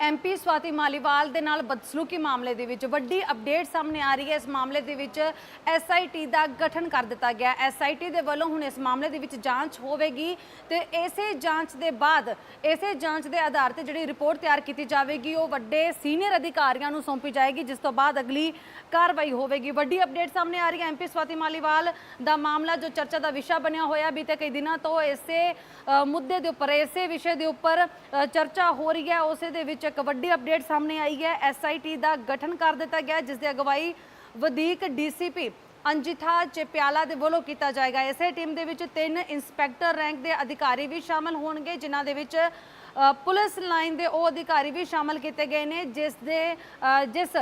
MP ਸਵਾਤੀ ਮਾਲੀਵਾਲ ਦੇ ਨਾਲ ਬਦਸਲੂਕੀ ਮਾਮਲੇ ਦੇ ਵਿੱਚ ਵੱਡੀ ਅਪਡੇਟ ਸਾਹਮਣੇ ਆ ਰਹੀ ਹੈ। ਇਸ ਮਾਮਲੇ ਦੇ ਵਿੱਚ ਐਸਆਈਟੀ ਦਾ ਗਠਨ ਕਰ ਦਿੱਤਾ ਗਿਆ। ਐਸਆਈਟੀ ਦੇ ਵੱਲੋਂ ਹੁਣ ਇਸ ਮਾਮਲੇ ਦੇ ਵਿੱਚ ਜਾਂਚ ਹੋਵੇਗੀ ਤੇ ਇਸੇ ਜਾਂਚ ਦੇ ਬਾਅਦ, ਇਸੇ ਜਾਂਚ ਦੇ ਆਧਾਰ ਤੇ ਜਿਹੜੀ ਰਿਪੋਰਟ ਤਿਆਰ ਕੀਤੀ ਜਾਵੇਗੀ, ਉਹ ਵੱਡੇ ਸੀਨੀਅਰ ਅਧਿਕਾਰੀਆਂ ਨੂੰ ਸੌਂਪੀ ਜਾਏਗੀ, ਜਿਸ ਤੋਂ ਬਾਅਦ ਅਗਲੀ ਕਾਰਵਾਈ ਹੋਵੇਗੀ। ਵੱਡੀ ਅਪਡੇਟ ਸਾਹਮਣੇ ਆ ਰਹੀ ਹੈ ਐਮਪੀ ਸਵਾਤੀ ਮਾਲੀਵਾਲ ਦਾ ਮਾਮਲਾ, ਜੋ ਚਰਚਾ ਦਾ ਵਿਸ਼ਾ ਬਣਿਆ ਹੋਇਆ ਬੀਤੇ ਕਈ ਦਿਨਾਂ ਤੋਂ ਇਸੇ ਮੁੱਦੇ ਦੇ ਉੱਪਰ, ਇਸੇ ਵਿਸ਼ੇ ਦੇ ਉੱਪਰ ਚਰਚਾ ਹੋ ਰਹੀ ਹੈ। ਉਸੇ ਦੇ ਵਿੱਚ ਇੱਕ ਵੱਡੀ ਅਪਡੇਟ ਸਾਹਮਣੇ ਆਈ ਹੈ। ਐਸਆਈਟੀ ਦਾ ਗਠਨ ਕਰ ਦਿੱਤਾ ਗਿਆ ਜਿਸ ਦੀ ਅਗਵਾਈ ਵਧੀਕ ਡੀਸੀਪੀ ਅੰਜਿਥਾ ਚੇਪਿਆਲਾ ਦੇ ਵੱਲੋਂ ਕੀਤਾ ਜਾਏਗਾ। ਇਸੇ ਟੀਮ ਦੇ ਵਿੱਚ ਤਿੰਨ ਇੰਸਪੈਕਟਰ ਰੈਂਕ ਦੇ ਅਧਿਕਾਰੀ ਵੀ ਸ਼ਾਮਲ ਹੋਣਗੇ, ਜਿਨ੍ਹਾਂ ਦੇ ਵਿੱਚ ਪੁਲਿਸ ਲਾਈਨ ਦੇ ਉਹ ਅਧਿਕਾਰੀ ਵੀ ਸ਼ਾਮਲ ਕੀਤੇ ਗਏ ਨੇ, ਜਿਸ ਦੇ ਜਿਸ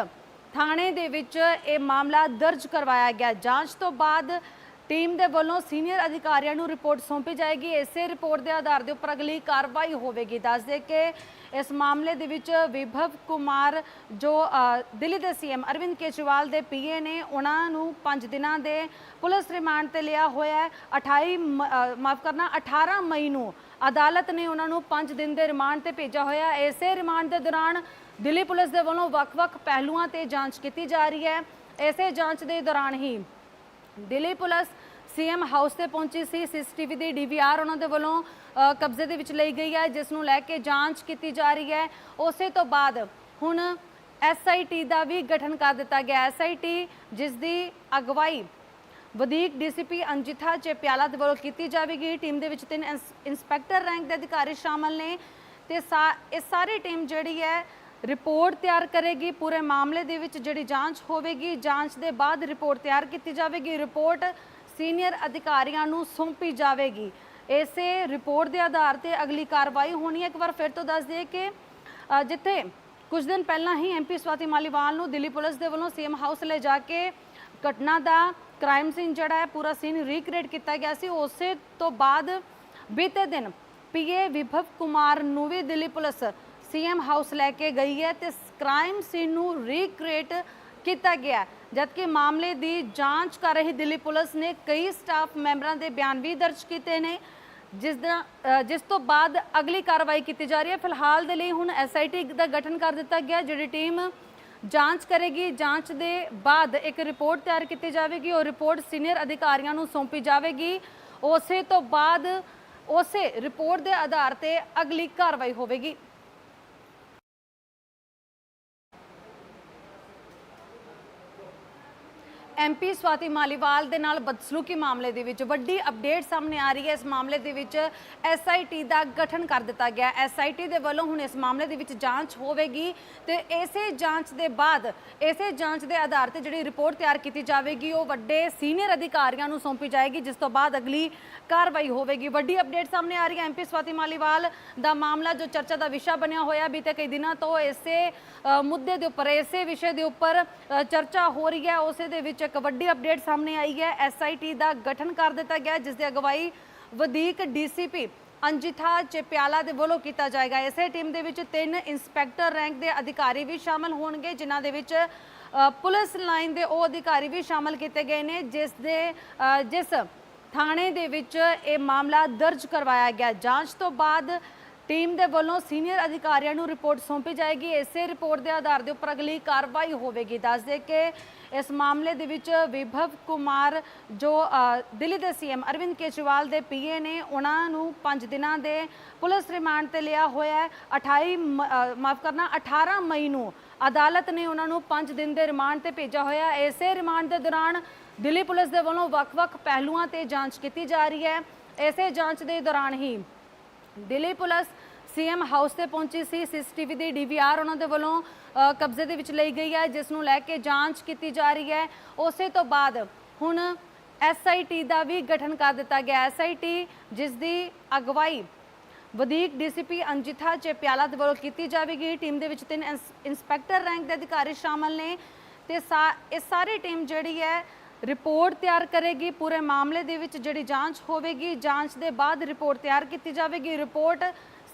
ਥਾਣੇ ਦੇ ਵਿੱਚ ਇਹ ਮਾਮਲਾ ਦਰਜ ਕਰਵਾਇਆ ਗਿਆ। ਜਾਂਚ ਤੋਂ ਬਾਅਦ ਟੀਮ ਦੇ ਵੱਲੋਂ ਸੀਨੀਅਰ ਅਧਿਕਾਰੀਆਂ ਨੂੰ ਰਿਪੋਰਟ ਸੌਂਪੀ ਜਾਏਗੀ। ਇਸੇ ਰਿਪੋਰਟ ਦੇ ਆਧਾਰ ਦੇ ਉੱਪਰ ਅਗਲੀ ਕਾਰਵਾਈ ਹੋਵੇਗੀ। ਦੱਸ ਦੇ ਕਿ ਇਸ ਮਾਮਲੇ ਦੇ ਵਿੱਚ ਵਿਭਵ ਕੁਮਾਰ, ਜੋ ਦਿੱਲੀ ਦੇ ਸੀਐਮ ਅਰਵਿੰਦ ਕੇਜਰੀਵਾਲ ਦੇ ਪੀਏ ਨੇ, ਉਹਨਾਂ ਨੂੰ 5 ਦਿਨਾਂ ਦੇ ਪੁਲਿਸ ਰਿਮਾਂਡ ਤੇ ਲਿਆ ਹੋਇਆ ਹੈ। 28 ਮਾਫ ਕਰਨਾ 18 ਮਈ ਨੂੰ ਅਦਾਲਤ ਨੇ ਉਹਨਾਂ ਨੂੰ 5 ਦਿਨ ਦੇ ਰਿਮਾਂਡ ਤੇ ਭੇਜਿਆ ਹੋਇਆ ਇਸੇ ਰਿਮਾਂਡ ਦੇ ਦੌਰਾਨ ਦਿੱਲੀ ਪੁਲਿਸ ਦੇ ਵੱਲੋਂ ਵੱਖ-ਵੱਖ ਪਹਿਲੂਆਂ ਤੇ ਜਾਂਚ ਕੀਤੀ ਜਾ ਰਹੀ ਹੈ। ਇਸੇ ਜਾਂਚ ਦੇ ਦੌਰਾਨ ਹੀ ਦਿੱਲੀ ਪੁਲਿਸ ਸੀਐਮ ਹਾਊਸ ਤੇ ਪਹੁੰਚੀ ਸੀ। ਸੀਸੀਟੀਵੀ ਦੀ ਡੀਵੀਆਰ ਉਹਨਾਂ ਦੇ ਵੱਲੋਂ ਕਬਜ਼ੇ ਦੇ ਵਿੱਚ ਲਈ ਗਈ ਹੈ, ਜਿਸ ਨੂੰ ਲੈ ਕੇ ਜਾਂਚ ਕੀਤੀ ਜਾ ਰਹੀ ਹੈ। ਉਸੇ ਤੋਂ ਬਾਅਦ ਹੁਣ ਐਸਆਈਟੀ ਦਾ ਵੀ ਗਠਨ ਕਰ ਦਿੱਤਾ ਗਿਆ। ਐਸਆਈਟੀ ਜਿਸ ਦੀ ਅਗਵਾਈ ਵਧੀਕ ਡੀਸੀਪੀ ਅੰਜਿਥਾ ਚੇਪਿਆਲਾ ਦੇ ਵੱਲੋਂ ਕੀਤੀ ਜਾਵੇਗੀ। ਟੀਮ ਦੇ ਵਿੱਚ ਤਿੰਨ ਇੰਸ- ਇੰਸਪੈਕਟਰ ਰੈਂਕ ਦੇ ਅਧਿਕਾਰੀ ਸ਼ਾਮਲ ਨੇ ਤੇ ਸਾ- ਇਹ ਸਾਰੀ ਟੀਮ ਜਿਹੜੀ ਹੈ ਰਿਪੋਰਟ ਤਿਆਰ ਕਰੇਗੀ ਪੂਰੇ ਮਾਮਲੇ ਦੇ ਵਿੱਚ, ਜਿਹੜੀ ਜਾਂਚ ਹੋਵੇਗੀ, ਜਾਂਚ ਦੇ ਬਾਅਦ ਰਿਪੋਰਟ ਤਿਆਰ ਕੀਤੀ ਜਾਵੇਗੀ। ਰਿਪੋਰਟ ਸੀਨੀਅਰ ਅਧਿਕਾਰੀਆਂ ਨੂੰ ਸੌਂਪੀ ਜਾਵੇਗੀ। ਇਸੇ ਰਿਪੋਰਟ ਦੇ ਆਧਾਰ ਤੇ ਅਗਲੀ ਕਾਰਵਾਈ ਹੋਣੀ ਹੈ। ਇੱਕ ਵਾਰ ਫਿਰ ਤੋਂ ਦੱਸ ਦਈਏ ਕਿ ਜਿੱਥੇ ਕੁਝ ਦਿਨ ਪਹਿਲਾਂ ਹੀ ਐਮਪੀ ਸਵਾਤੀ ਮਾਲੀਵਾਲ ਨੂੰ ਦਿੱਲੀ ਪੁਲਿਸ ਦੇ ਵੱਲੋਂ ਸੀਐਮ ਹਾਊਸ ਲੈ ਜਾ ਕੇ ਘਟਨਾ ਦਾ ਕ੍ਰਾਈਮ ਸੀਨ ਜਿਹੜਾ ਹੈ, ਪੂਰਾ ਸੀਨ ਰੀਕ੍ਰੀਏਟ ਕੀਤਾ ਗਿਆ ਸੀ। ਉਸੇ ਤੋਂ ਬਾਅਦ ਬੀਤੇ ਦਿਨ ਪੀਏ ਵਿਭਵ ਕੁਮਾਰ ਨੂੰ ਵੀ ਦਿੱਲੀ ਪੁਲਿਸ ਸੀਐਮ ਹਾਊਸ ਲੈ ਕੇ ਗਈ ਹੈ ਤੇ ਕ੍ਰਾਈਮ ਸੀਨ ਨੂੰ ਰੀਕ੍ਰੀਏਟ ਕੀਤਾ ਗਿਆ ਜਦਕਿ ਮਾਮਲੇ ਦੀ ਜਾਂਚ ਕਰ ਰਹੀ ਦਿੱਲੀ ਪੁਲਿਸ ਨੇ ਕਈ ਸਟਾਫ ਮੈਂਬਰਾਂ ਦੇ ਬਿਆਨ ਵੀ ਦਰਜ ਕੀਤੇ ਨੇ, ਜਿਸ ਦਾ ਜਿਸ ਤੋਂ ਬਾਅਦ ਅਗਲੀ ਕਾਰਵਾਈ ਕੀਤੀ ਜਾ ਰਹੀ ਹੈ। ਫਿਲਹਾਲ ਦੇ ਲਈ ਹੁਣ ਐਸਆਈਟੀ ਦਾ ਗਠਨ ਕਰ ਦਿੱਤਾ ਗਿਆ, ਜਿਹੜੀ ਟੀਮ ਜਾਂਚ ਕਰੇਗੀ, ਜਾਂਚ ਦੇ ਬਾਅਦ ਇੱਕ ਰਿਪੋਰਟ ਤਿਆਰ ਕੀਤੀ ਜਾਵੇਗੀ, ਉਹ ਰਿਪੋਰਟ ਸੀਨੀਅਰ ਅਧਿਕਾਰੀਆਂ ਨੂੰ ਸੌਂਪੀ ਜਾਵੇਗੀ। ਉਸੇ ਤੋਂ ਬਾਅਦ ਉਸੇ ਰਿਪੋਰਟ ਦੇ ਆਧਾਰ ਤੇ ਅਗਲੀ ਕਾਰਵਾਈ ਹੋਵੇਗੀ। ਐਮਪੀ ਸਵਾਤੀ ਮਾਲੀਵਾਲ ਦੇ ਨਾਲ ਬਦਸਲੂਕੀ ਮਾਮਲੇ ਦੇ ਵਿੱਚ ਵੱਡੀ ਅਪਡੇਟ ਸਾਹਮਣੇ ਆ ਰਹੀ ਹੈ। ਇਸ ਮਾਮਲੇ ਦੇ ਵਿੱਚ ਐਸਆਈਟੀ ਦਾ ਗਠਨ ਕਰ ਦਿੱਤਾ ਗਿਆ ਐਸਆਈਟੀ ਦੇ ਵੱਲੋਂ ਹੁਣ ਇਸ ਮਾਮਲੇ ਦੇ ਵਿੱਚ ਜਾਂਚ ਹੋਵੇਗੀ ਤੇ ਇਸੇ ਜਾਂਚ ਦੇ ਬਾਅਦ, ਇਸੇ ਜਾਂਚ ਦੇ ਆਧਾਰ ਤੇ ਜਿਹੜੀ ਰਿਪੋਰਟ ਤਿਆਰ ਕੀਤੀ ਜਾਵੇਗੀ, ਉਹ ਵੱਡੇ ਸੀਨੀਅਰ ਅਧਿਕਾਰੀਆਂ ਨੂੰ ਸੌਂਪੀ ਜਾਏਗੀ, ਜਿਸ ਤੋਂ ਬਾਅਦ ਅਗਲੀ ਕਾਰਵਾਈ ਹੋਵੇਗੀ। ਵੱਡੀ ਅਪਡੇਟ ਸਾਹਮਣੇ ਆ ਰਹੀ ਹੈ ਐਮਪੀ ਸਵਾਤੀ ਮਾਲੀਵਾਲ ਦਾ ਮਾਮਲਾ, ਜੋ ਚਰਚਾ ਦਾ ਵਿਸ਼ਾ ਬਣਿਆ ਹੋਇਆ ਬੀਤੇ ਕਈ ਦਿਨਾਂ ਤੋਂ ਇਸੇ ਮੁੱਦੇ ਦੇ ਉੱਪਰ, ਇਸੇ ਵਿਸ਼ੇ ਦੇ ਉੱਪਰ ਚਰਚਾ ਹੋ ਰਹੀ ਹੈ। ਉਸੇ ਦੇ ਵਿੱਚ ਇੱਕ ਵੱਡੀ ਅਪਡੇਟ ਸਾਹਮਣੇ ਆਈ ਹੈ। ਐਸਆਈਟੀ ਦਾ ਗਠਨ ਕਰ ਦਿੱਤਾ ਗਿਆ ਜਿਸ ਦੀ ਅਗਵਾਈ ਵਧੀਕ ਡੀਸੀਪੀ ਅੰਜਿਥਾ ਚੇਪਿਆਲਾ ਦੇ ਵੱਲੋਂ ਕੀਤਾ ਜਾਏਗਾ। ਇਸੇ ਟੀਮ ਦੇ ਵਿੱਚ ਤਿੰਨ ਇੰਸਪੈਕਟਰ ਰੈਂਕ ਦੇ ਅਧਿਕਾਰੀ ਵੀ ਸ਼ਾਮਲ ਹੋਣਗੇ, ਜਿਨ੍ਹਾਂ ਦੇ ਵਿੱਚ ਪੁਲਿਸ ਲਾਈਨ ਦੇ ਉਹ ਅਧਿਕਾਰੀ ਵੀ ਸ਼ਾਮਲ ਕੀਤੇ ਗਏ ਨੇ ਜਿਸ ਦੇ ਜਿਸ ਥਾਣੇ ਦੇ ਵਿੱਚ ਇਹ ਮਾਮਲਾ ਦਰਜ ਕਰਵਾਇਆ ਗਿਆ। ਜਾਂਚ ਤੋਂ ਬਾਅਦ ਟੀਮ ਦੇ ਵੱਲੋਂ ਸੀਨੀਅਰ ਅਧਿਕਾਰੀਆਂ ਨੂੰ ਰਿਪੋਰਟ ਸੌਂਪੀ ਜਾਏਗੀ। ਇਸੇ ਰਿਪੋਰਟ ਦੇ ਆਧਾਰ ਦੇ ਉੱਪਰ ਅਗਲੀ ਕਾਰਵਾਈ ਹੋਵੇਗੀ। ਦੱਸ ਦੇ ਕਿ ਇਸ ਮਾਮਲੇ ਦੇ ਵਿੱਚ ਵਿਭਵ ਕੁਮਾਰ, ਜੋ ਦਿੱਲੀ ਦੇ ਸੀਐਮ ਅਰਵਿੰਦ ਕੇਜਰੀਵਾਲ ਦੇ ਪੀਏ ਨੇ, ਉਹਨਾਂ ਨੂੰ 5 ਦਿਨਾਂ ਦੇ ਪੁਲਿਸ ਰਿਮਾਂਡ ਤੇ ਲਿਆ ਹੋਇਆ ਹੈ। 28 ਮਾਫ ਕਰਨਾ 18 ਮਈ ਨੂੰ ਅਦਾਲਤ ਨੇ ਉਹਨਾਂ ਨੂੰ 5 ਦਿਨ ਦੇ ਰਿਮਾਂਡ ਤੇ ਭੇਜਿਆ ਹੋਇਆ ਹੈ। ਇਸੇ ਰਿਮਾਂਡ ਦੇ ਦੌਰਾਨ ਦਿੱਲੀ ਪੁਲਿਸ ਦੇ ਵੱਲੋਂ ਵੱਖ-ਵੱਖ ਪਹਿਲੂਆਂ ਤੇ ਜਾਂਚ ਕੀਤੀ ਜਾ ਰਹੀ ਹੈ। ਇਸੇ ਜਾਂਚ ਦੇ ਦੌਰਾਨ ਹੀ ਦਿੱਲੀ ਪੁਲਿਸ ਸੀਐਮ ਹਾਊਸ ਤੇ ਪਹੁੰਚੀ ਸੀ। ਸੀਸੀਟੀਵੀ ਦੀ ਡੀਵੀਆਰ ਉਹਨਾਂ ਦੇ ਵੱਲੋਂ ਕਬਜ਼ੇ ਦੇ ਵਿੱਚ ਲਈ ਗਈ ਹੈ, ਜਿਸ ਨੂੰ ਲੈ ਕੇ ਜਾਂਚ ਕੀਤੀ ਜਾ ਰਹੀ ਹੈ। ਉਸੇ ਤੋਂ ਬਾਅਦ ਹੁਣ ਐਸਆਈਟੀ ਦਾ ਵੀ ਗਠਨ ਕਰ ਦਿੱਤਾ ਗਿਆ। ਐਸਆਈਟੀ ਜਿਸ ਦੀ ਅਗਵਾਈ ਵਧੀਕ ਡੀਸੀਪੀ ਅੰਜਿਥਾ ਚੇਪਿਆਲਾ ਦੇ ਵੱਲੋਂ ਕੀਤੀ ਜਾਵੇਗੀ। ਟੀਮ ਦੇ ਵਿੱਚ ਤਿੰਨ ਇੰਸ- ਇੰਸਪੈਕਟਰ ਰੈਂਕ ਦੇ ਅਧਿਕਾਰੀ ਸ਼ਾਮਲ ਨੇ ਤੇ ਸਾ- ਇਹ ਸਾਰੀ ਟੀਮ ਜਿਹੜੀ ਹੈ ਰਿਪੋਰਟ ਤਿਆਰ ਕਰੇਗੀ। ਪੂਰੇ ਮਾਮਲੇ ਦੇ ਵਿੱਚ ਜਿਹੜੀ ਜਾਂਚ ਹੋਵੇਗੀ, ਜਾਂਚ ਦੇ ਬਾਅਦ ਰਿਪੋਰਟ ਤਿਆਰ ਕੀਤੀ ਜਾਵੇਗੀ। ਰਿਪੋਰਟ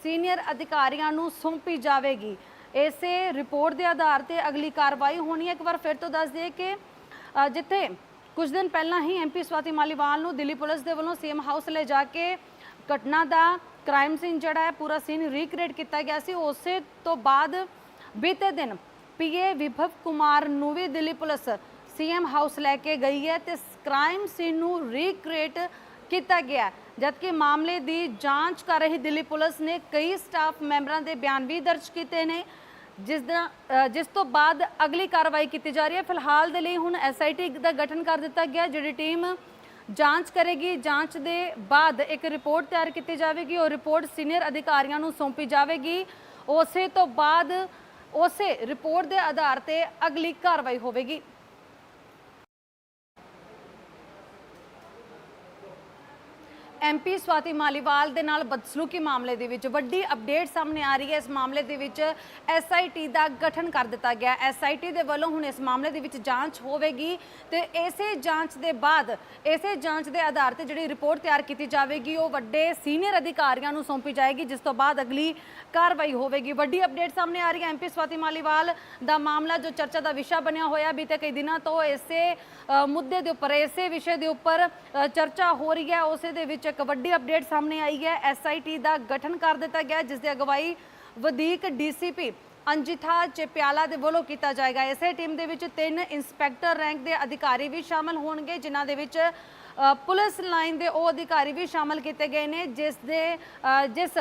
ਸੀਨੀਅਰ ਅਧਿਕਾਰੀਆਂ ਨੂੰ ਸੌਂਪੀ ਜਾਵੇਗੀ। ਇਸੇ ਰਿਪੋਰਟ ਦੇ ਆਧਾਰ ਤੇ ਅਗਲੀ ਕਾਰਵਾਈ ਹੋਣੀ ਹੈ। ਇੱਕ ਵਾਰ ਫਿਰ ਤੋਂ ਦੱਸ ਦਈਏ ਕਿ ਜਿੱਥੇ ਕੁਝ ਦਿਨ ਪਹਿਲਾਂ ਹੀ ਐਮਪੀ ਸਵਾਤੀ ਮਾਲੀਵਾਲ ਨੂੰ ਦਿੱਲੀ ਪੁਲਿਸ ਦੇ ਵੱਲੋਂ ਸੀਐਮ ਹਾਊਸ ਲੈ ਜਾ ਕੇ ਘਟਨਾ ਦਾ ਕ੍ਰਾਈਮ ਸੀਨ ਜਿਹੜਾ ਹੈ, ਪੂਰਾ ਸੀਨ ਰੀਕ੍ਰੀਏਟ ਕੀਤਾ ਗਿਆ ਸੀ। ਉਸੇ ਤੋਂ ਬਾਅਦ ਬੀਤੇ ਦਿਨ ਪੀਏ ਵਿਭਵ ਕੁਮਾਰ ਨੂੰ ਵੀ ਦਿੱਲੀ ਪੁਲਿਸ ਸੀਐਮ ਹਾਊਸ ਲੈ ਕੇ ਗਈ ਹੈ ਤੇ ਕ੍ਰਾਈਮ ਸੀਨ ਨੂੰ ਰੀਕ੍ਰੀਏਟ ਕੀਤਾ ਗਿਆ ਜਦਕਿ ਮਾਮਲੇ ਦੀ ਜਾਂਚ ਕਰ ਰਹੀ ਦਿੱਲੀ ਪੁਲਿਸ ਨੇ ਕਈ ਸਟਾਫ ਮੈਂਬਰਾਂ ਦੇ ਬਿਆਨ ਵੀ ਦਰਜ ਕੀਤੇ ਨੇ। ਜਿਸ ਦਾ ਜਿਸ ਤੋਂ ਬਾਅਦ ਅਗਲੀ ਕਾਰਵਾਈ ਕੀਤੀ ਜਾ ਰਹੀ ਹੈ। ਫਿਲਹਾਲ ਦੇ ਲਈ ਹੁਣ ਐਸਆਈਟੀ ਦਾ ਗਠਨ ਕਰ ਦਿੱਤਾ ਗਿਆ, ਜਿਹੜੀ ਟੀਮ ਜਾਂਚ ਕਰੇਗੀ, ਜਾਂਚ ਦੇ ਬਾਅਦ ਇੱਕ ਰਿਪੋਰਟ ਤਿਆਰ ਕੀਤੀ ਜਾਵੇਗੀ, ਉਹ ਰਿਪੋਰਟ ਸੀਨੀਅਰ ਅਧਿਕਾਰੀਆਂ ਨੂੰ ਸੌਂਪੀ ਜਾਵੇਗੀ। ਉਸੇ ਤੋਂ ਬਾਅਦ ਉਸੇ ਰਿਪੋਰਟ ਦੇ ਆਧਾਰ ਤੇ ਅਗਲੀ ਕਾਰਵਾਈ ਹੋਵੇਗੀ। ਐਮਪੀ ਸਵਾਤੀ ਮਾਲੀਵਾਲ ਦੇ ਨਾਲ ਬਦਸਲੂਕੀ ਮਾਮਲੇ ਦੇ ਵਿੱਚ ਵੱਡੀ ਅਪਡੇਟ ਸਾਹਮਣੇ ਆ ਰਹੀ ਹੈ। ਇਸ ਮਾਮਲੇ ਦੇ ਵਿੱਚ ਐਸਆਈਟੀ ਦਾ ਗਠਨ ਕਰ ਦਿੱਤਾ ਗਿਆ। ਐਸਆਈਟੀ ਦੇ ਵੱਲੋਂ ਹੁਣ ਇਸ ਮਾਮਲੇ ਦੇ ਵਿੱਚ ਜਾਂਚ ਹੋਵੇਗੀ ਤੇ ਇਸੇ ਜਾਂਚ ਦੇ ਬਾਅਦ, ਇਸੇ ਜਾਂਚ ਦੇ ਆਧਾਰ ਤੇ ਜਿਹੜੀ ਰਿਪੋਰਟ ਤਿਆਰ ਕੀਤੀ ਜਾਵੇਗੀ, ਉਹ ਵੱਡੇ ਸੀਨੀਅਰ ਅਧਿਕਾਰੀਆਂ ਨੂੰ ਸੌਂਪੀ ਜਾਏਗੀ, ਜਿਸ ਤੋਂ ਬਾਅਦ ਅਗਲੀ ਕਾਰਵਾਈ ਹੋਵੇਗੀ। ਵੱਡੀ ਅਪਡੇਟ ਸਾਹਮਣੇ ਆ ਰਹੀ ਹੈ ਐਮਪੀ ਸਵਾਤੀ ਮਾਲੀਵਾਲ ਦਾ ਮਾਮਲਾ, ਜੋ ਚਰਚਾ ਦਾ ਵਿਸ਼ਾ ਬਣਿਆ ਹੋਇਆ। ਬੀਤੇ ਕਈ ਦਿਨਾਂ ਤੋਂ ਇਸੇ ਮੁੱਦੇ ਦੇ ਉੱਪਰ, ਇਸੇ ਵਿਸ਼ੇ ਦੇ ਉੱਪਰ ਚਰਚਾ ਹੋ ਰਹੀ ਹੈ। ਉਸੇ ਦੇ ਵਿੱਚ ਇੱਕ ਵੱਡੀ ਅਪਡੇਟ ਸਾਹਮਣੇ ਆਈ ਹੈ। ਐਸਆਈਟੀ ਦਾ ਗਠਨ ਕਰ ਦਿੱਤਾ ਗਿਆ, ਜਿਸ ਦੀ ਅਗਵਾਈ ਵਧੀਕ ਡੀਸੀਪੀ ਅੰਜਿਥਾ ਚੇਪਿਆਲਾ ਦੇ ਵੱਲੋਂ ਕੀਤਾ ਜਾਏਗਾ। ਇਸੇ ਟੀਮ ਦੇ ਵਿੱਚ ਤਿੰਨ ਇੰਸਪੈਕਟਰ ਰੈਂਕ ਦੇ ਅਧਿਕਾਰੀ ਵੀ ਸ਼ਾਮਲ ਹੋਣਗੇ, ਜਿਨ੍ਹਾਂ ਦੇ ਵਿੱਚ ਪੁਲਿਸ ਲਾਈਨ ਦੇ ਉਹ ਅਧਿਕਾਰੀ ਵੀ ਸ਼ਾਮਲ ਕੀਤੇ ਗਏ ਨੇ, ਜਿਸ ਦੇ ਜਿਸ